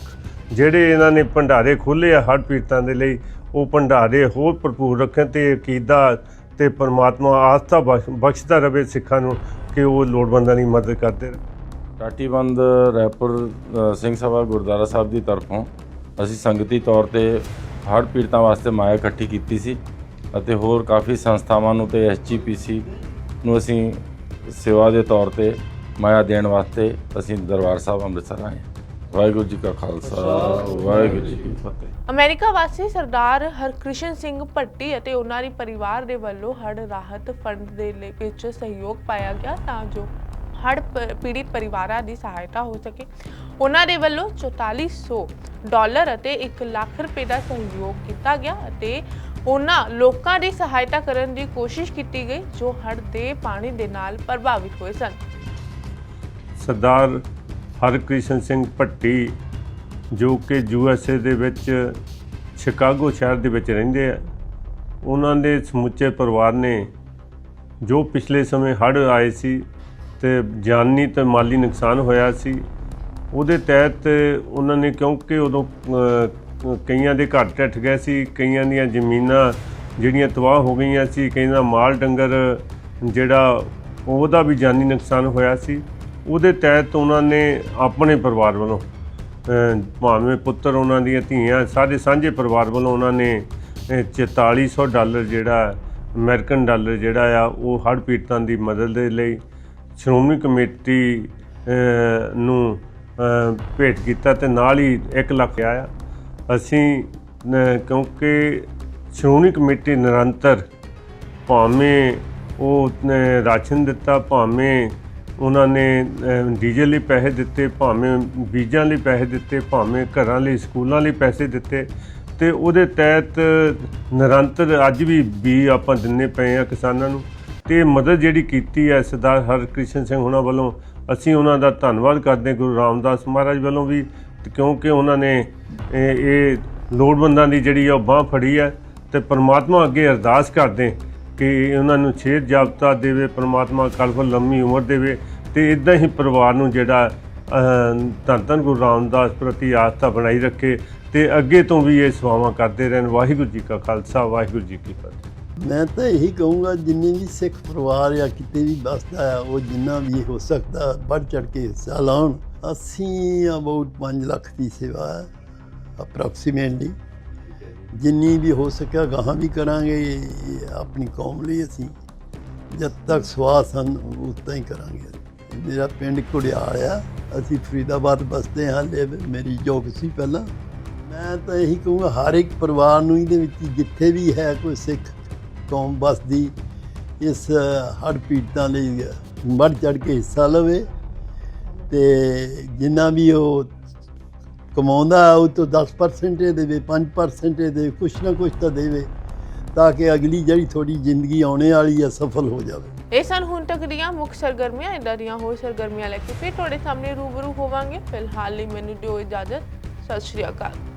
ਜਿਹੜੇ ਇਹਨਾਂ ਨੇ ਭੰਡਾਰੇ ਖੋਲ੍ਹੇ ਆ ਹੜ੍ਹ ਪੀੜਤਾਂ ਦੇ ਲਈ, ਉਹ ਭੰਡਾਰੇ ਹੋਰ ਭਰਪੂਰ ਰੱਖਣ ਤੇ ਅਕੀਦਾ ਤੇ ਪਰਮਾਤਮਾ ਆਸਥਾ ਬਖਸ਼- ਬਖਸ਼ਦਾ ਰਵੇ ਸਿੱਖਾਂ ਨੂੰ ਕਿ ਉਹ ਲੋੜਵੰਦਾਂ ਦੀ ਮਦਦ ਕਰਦੇ ਰਹੇ ਟਾਟੀਬੰਦ ਰੈਪੁਰ ਸਿੰਘ ਸਭਾ ਗੁਰਦੁਆਰਾ ਸਾਹਿਬ ਦੀ ਤਰਫੋਂ ਅਸੀਂ ਸੰਗਤੀ ਤੌਰ ਤੇ ਹੜ੍ਹ ਪੀੜਤਾਂ ਵਾਸਤੇ ਮਾਇਆ ਇਕੱਠੀ ਕੀਤੀ ਸੀ ਅਤੇ ਹੋਰ ਕਾਫੀ ਸੰਸਥਾਵਾਂ ਨੂੰ ਤੇ ਐਸਜੀਪੀਸੀ ਨੂੰ ਅਸੀਂ ਸੇਵਾ ਦੇ ਤੌਰ ਤੇ ਮਾਇਆ ਦੇਣ ਵਾਸਤੇ ਅਸੀਂ ਦਰਬਾਰ ਸਾਹਿਬ ਅੰਮ੍ਰਿਤਸਰ ਆਏ ਵਾਹਿਗੁਰੂ ਜੀ ਕਾ ਖਾਲਸਾ ਵਾਹਿਗੁਰੂ ਜੀ ਕੀ ਫਤਿਹ। ਅਮਰੀਕਾ ਵਾਸੀ ਸਰਦਾਰ ਹਰਕ੍ਰਿਸ਼ਨ ਸਿੰਘ ਭੱਟੀ ਅਤੇ ਉਹਨਾਂ ਦੇ ਪਰਿਵਾਰ ਦੇ ਵੱਲੋਂ ਹੜ੍ਹ ਰਾਹਤ ਫੰਡ ਦੇ ਲਈ ਵਿੱਚ ਸਹਿਯੋਗ ਪਾਇਆ ਗਿਆ ਤਾਂ ਜੋ ਹੜ੍ਹ ਪ- ਪੀੜਿਤ ਪਰਿਵਾਰਾਂ ਦੀ ਸਹਾਇਤਾ ਹੋ ਸਕੇ। ਉਹਨਾਂ ਦੇ ਵੱਲੋਂ 4400 ਡਾਲਰ ਅਤੇ 1 ਲੱਖ ਰੁਪਏ ਦਾ ਸਹਿਯੋਗ ਕੀਤਾ ਗਿਆ ਅਤੇ ਉਹਨਾਂ ਲੋਕਾਂ ਦੀ ਸਹਾਇਤਾ ਕਰਨ ਦੀ ਕੋਸ਼ਿਸ਼ ਕੀਤੀ ਗਈ ਜੋ ਹੜ੍ਹ ਦੇ ਪਾਣੀ ਦੇ ਨਾਲ ਪ੍ਰਭਾਵਿਤ ਹੋਏ ਸਨ। ਸਰਦਾਰ ਹਰਕ੍ਰਿਸ਼ਨ ਸਿੰਘ ਭੱਟੀ, ਜੋ ਕਿ ਯੂ ਐਸ ਏ ਦੇ ਵਿੱਚ ਸ਼ਿਕਾਗੋ ਸ਼ਹਿਰ ਦੇ ਵਿੱਚ ਰਹਿੰਦੇ ਆ। ਉਹਨਾਂ ਦੇ ਸਮੁੱਚੇ ਪਰਿਵਾਰ ਨੇ ਜੋ ਪਿਛਲੇ ਸਮੇਂ ਹੜ੍ਹ ਆਏ ਸੀ ਤੇ ਜਾਨੀ ਤੇ ਮਾਲੀ ਨੁਕਸਾਨ ਹੋਇਆ ਸੀ, ਉਹਦੇ ਤਹਿਤ ਉਹਨਾਂ ਨੇ ਕਿਉਂਕਿ ਉਦੋਂ ਕਈਆਂ ਦੇ ਘਰ ਟੱਟ ਗਏ ਸੀ, ਕਈਆਂ ਦੀਆਂ ਜ਼ਮੀਨਾਂ ਜਿਹੜੀਆਂ ਤਬਾਹ ਹੋ ਗਈਆਂ ਸੀ, ਕਈਆਂ ਦਾ ਮਾਲ ਡੰਗਰ ਜਿਹੜਾ, ਉਹਦਾ ਵੀ ਜਾਨੀ ਨੁਕਸਾਨ ਹੋਇਆ ਸੀ। ਉਹਦੇ ਤਹਿਤ ਉਹਨਾਂ ਨੇ ਆਪਣੇ ਪਰਿਵਾਰ ਵੱਲੋਂ ਭਾਵੇਂ ਪੁੱਤਰ ਉਹਨਾਂ ਦੀਆਂ ਧੀਆਂ ਸਾਰੇ ਸਾਂਝੇ ਪਰਿਵਾਰ ਵੱਲੋਂ ਉਹਨਾਂ ਨੇ ਅ, 4400 ਡਾਲਰ ਜਿਹੜਾ ਅਮਰੀਕਨ ਡਾਲਰ ਜਿਹੜਾ ਆ ਉਹ ਹੜ੍ਹ ਪੀੜਤਾਂ ਦੀ ਮਦਦ ਦੇ ਲਈ ਸ਼੍ਰੋਮਣੀ ਕਮੇਟੀ ਨੂੰ ਭੇਟ ਕੀਤਾ ਤੇ ਨਾਲ ਹੀ 1 ਲੱਖ ਆਇਆ। ਅਸੀਂ ਕਿਉਂਕਿ ਸ਼੍ਰੋਮਣੀ ਕਮੇਟੀ ਨਿਰੰਤਰ ਭਾਵੇਂ ਉਹ ਰਾਸ਼ਨ ਦਿੱਤਾ ਭਾਵੇਂ ਉਹਨਾਂ ਨੇ ਡੀਜ਼ਲ ਲਈ ਪੈਸੇ ਦਿੱਤੇ, ਭਾਵੇਂ ਬੀਜਾਂ ਲਈ ਪੈਸੇ ਦਿੱਤੇ, ਭਾਵੇਂ ਘਰਾਂ ਲਈ, ਸਕੂਲਾਂ ਲਈ ਪੈਸੇ ਦਿੱਤੇ। ਤੇ ਉਹਦੇ ਤਹਿਤ ਨਿਰੰਤਰ ਅੱਜ ਵੀ ਵੀ ਆਪਾਂ ਦਿੰਨੇ ਪਏ ਆ ਕਿਸਾਨਾਂ ਨੂੰ। ਤੇ ਮਦਦ ਜਿਹੜੀ ਕੀਤੀ ਹੈ ਸਰਦਾਰ ਹਰਕ੍ਰਿਸ਼ਨ ਸਿੰਘ ਹੁਣਾਂ ਵੱਲੋਂ, ਅਸੀਂ ਉਹਨਾਂ ਦਾ ਧੰਨਵਾਦ ਕਰਦੇ ਗੁਰੂ ਰਾਮਦਾਸ ਮਹਾਰਾਜ ਵੱਲੋਂ ਵੀ ਕਿਉਂਕਿ ਉਹਨਾਂ ਨੇ ਇਹ ਲੋੜਵੰਦਾਂ ਦੀ ਜਿਹੜੀ ਆ ਉਹ ਬਾਹ ਫੜੀ ਹੈ, ਤੇ ਪਰਮਾਤਮਾ ਅੱਗੇ ਅਰਦਾਸ ਕਰਦੇ ਕਿ ਉਹਨਾਂ ਨੂੰ ਛੇਤ ਜਾਬਤਾ ਦੇਵੇ ਪ੍ਰਮਾਤਮਾ ਕਲਫ ਲੰਮੀ ਉਮਰ ਦੇਵੇ ਤੇ ਇਦਾਂ ਹੀ ਪਰਿਵਾਰ ਨੂੰ ਜਿਹੜਾ ਅਹ, ਧੰਨ ਧੰਨ ਗੁਰੂ ਰਾਮਦਾਸ ਪ੍ਰਤੀ ਆਸਥਾ ਬਣਾਈ ਰੱਖੇ ਤੇ ਅੱਗੇ ਤੋਂ ਵੀ ਇਹ ਸੇਵਾਵਾਂ ਕਰਦੇ ਰਹਿਣ। ਵਾਹਿਗੁਰੂ ਜੀ ਕਾ ਖਾਲਸਾ ਵਾਹਿਗੁਰੂ ਜੀ ਕੀ ਫਤਿਹ। ਮੈਂ ਤਾਂ ਇਹੀ ਕਹੂੰਗਾ ਜਿੰਨੇ ਵੀ ਸਿੱਖ ਪਰਿਵਾਰ ਜਾਂ ਕਿਤੇ ਵੀ ਬਸਦਾ ਆ ਉਹ ਜਿੰਨਾ ਵੀ ਹੋ ਸਕਦਾ ਵੱਧ ਚੜ ਕੇ ਹਿੱਸਾ ਲਾਉਣ। ਅਸੀਂ ਅਬਾਊਟ 5 ਲੱਖ ਦੀ ਸੇਵਾ ਅਪਰੋਕਸੀਮੇਟਲੀ ਜਿੰਨੀ ਵੀ ਹੋ ਸਕਿਆ ਗਾਹਾਂ ਵੀ ਕਰਾਂਗੇ ਆਪਣੀ ਕੌਮ ਲਈ ਅਸੀਂ ਜਦ ਤੱਕ ਸਵਾਸ ਹਨ ਉਤਾਂ ਹੀ ਕਰਾਂਗੇ ਮੇਰਾ ਪਿੰਡ ਕੁੜਿਆਲ ਆ, ਅਸੀਂ ਫਰੀਦਾਬਾਦ ਬਸਦੇ ਹਾਂ, ਲੈ ਮੇਰੀ ਜੋਬ ਸੀ ਪਹਿਲਾਂ। ਮੈਂ ਤਾਂ ਇਹੀ ਕਹੂੰਗਾ, ਹਰ ਇੱਕ ਪਰਿਵਾਰ ਨੂੰ ਇਹਦੇ ਵਿੱਚ ਜਿੱਥੇ ਵੀ ਹੈ ਕੋਈ ਸਿੱਖ ਕੌਮ ਬਸਦੀ ਇਸ ਹੜ੍ਹ ਪੀੜਤਾਂ ਲਈ ਵੱਧ ਚੜ ਕੇ ਹਿੱਸਾ ਲਵੇ ਤੇ ਜਿੰਨਾ ਵੀ ਉਹ ਕਮਾਉਂਦਾ ਉਹ ਤੋਂ 10% ਦੇਵੇ 5% ਦੇਵੇ, ਕੁਛ ਨਾ ਕੁਛ ਤਾਂ ਦੇਵੇ, ਤਾਂ ਕਿ ਅਗਲੀ ਜਿਹੜੀ ਥੋੜੀ ਜ਼ਿੰਦਗੀ ਆਉਣੇ ਵਾਲੀ ਹੈ, ਸਫਲ ਹੋ ਜਾਵੇ। ਇਹ ਸਨ ਹੁਣ ਤੱਕ ਦੀਆਂ ਮੁੱਖ ਸਰਗਰਮੀਆਂ ਇਦਾਂ ਦੀਆਂ ਹੋਰ ਸਰਗਰਮੀਆਂ ਲੈ ਕੇ ਫਿਰ ਤੁਹਾਡੇ ਸਾਹਮਣੇ ਰੂਬਰੂ ਹੋਵਾਂਗੇ। ਫਿਲਹਾਲ ਲਈ ਮੈਨੂੰ ਦਿਓ ਇਜਾਜ਼ਤ। ਸਤਿ ਸ਼੍ਰੀ ਅਕਾਲ।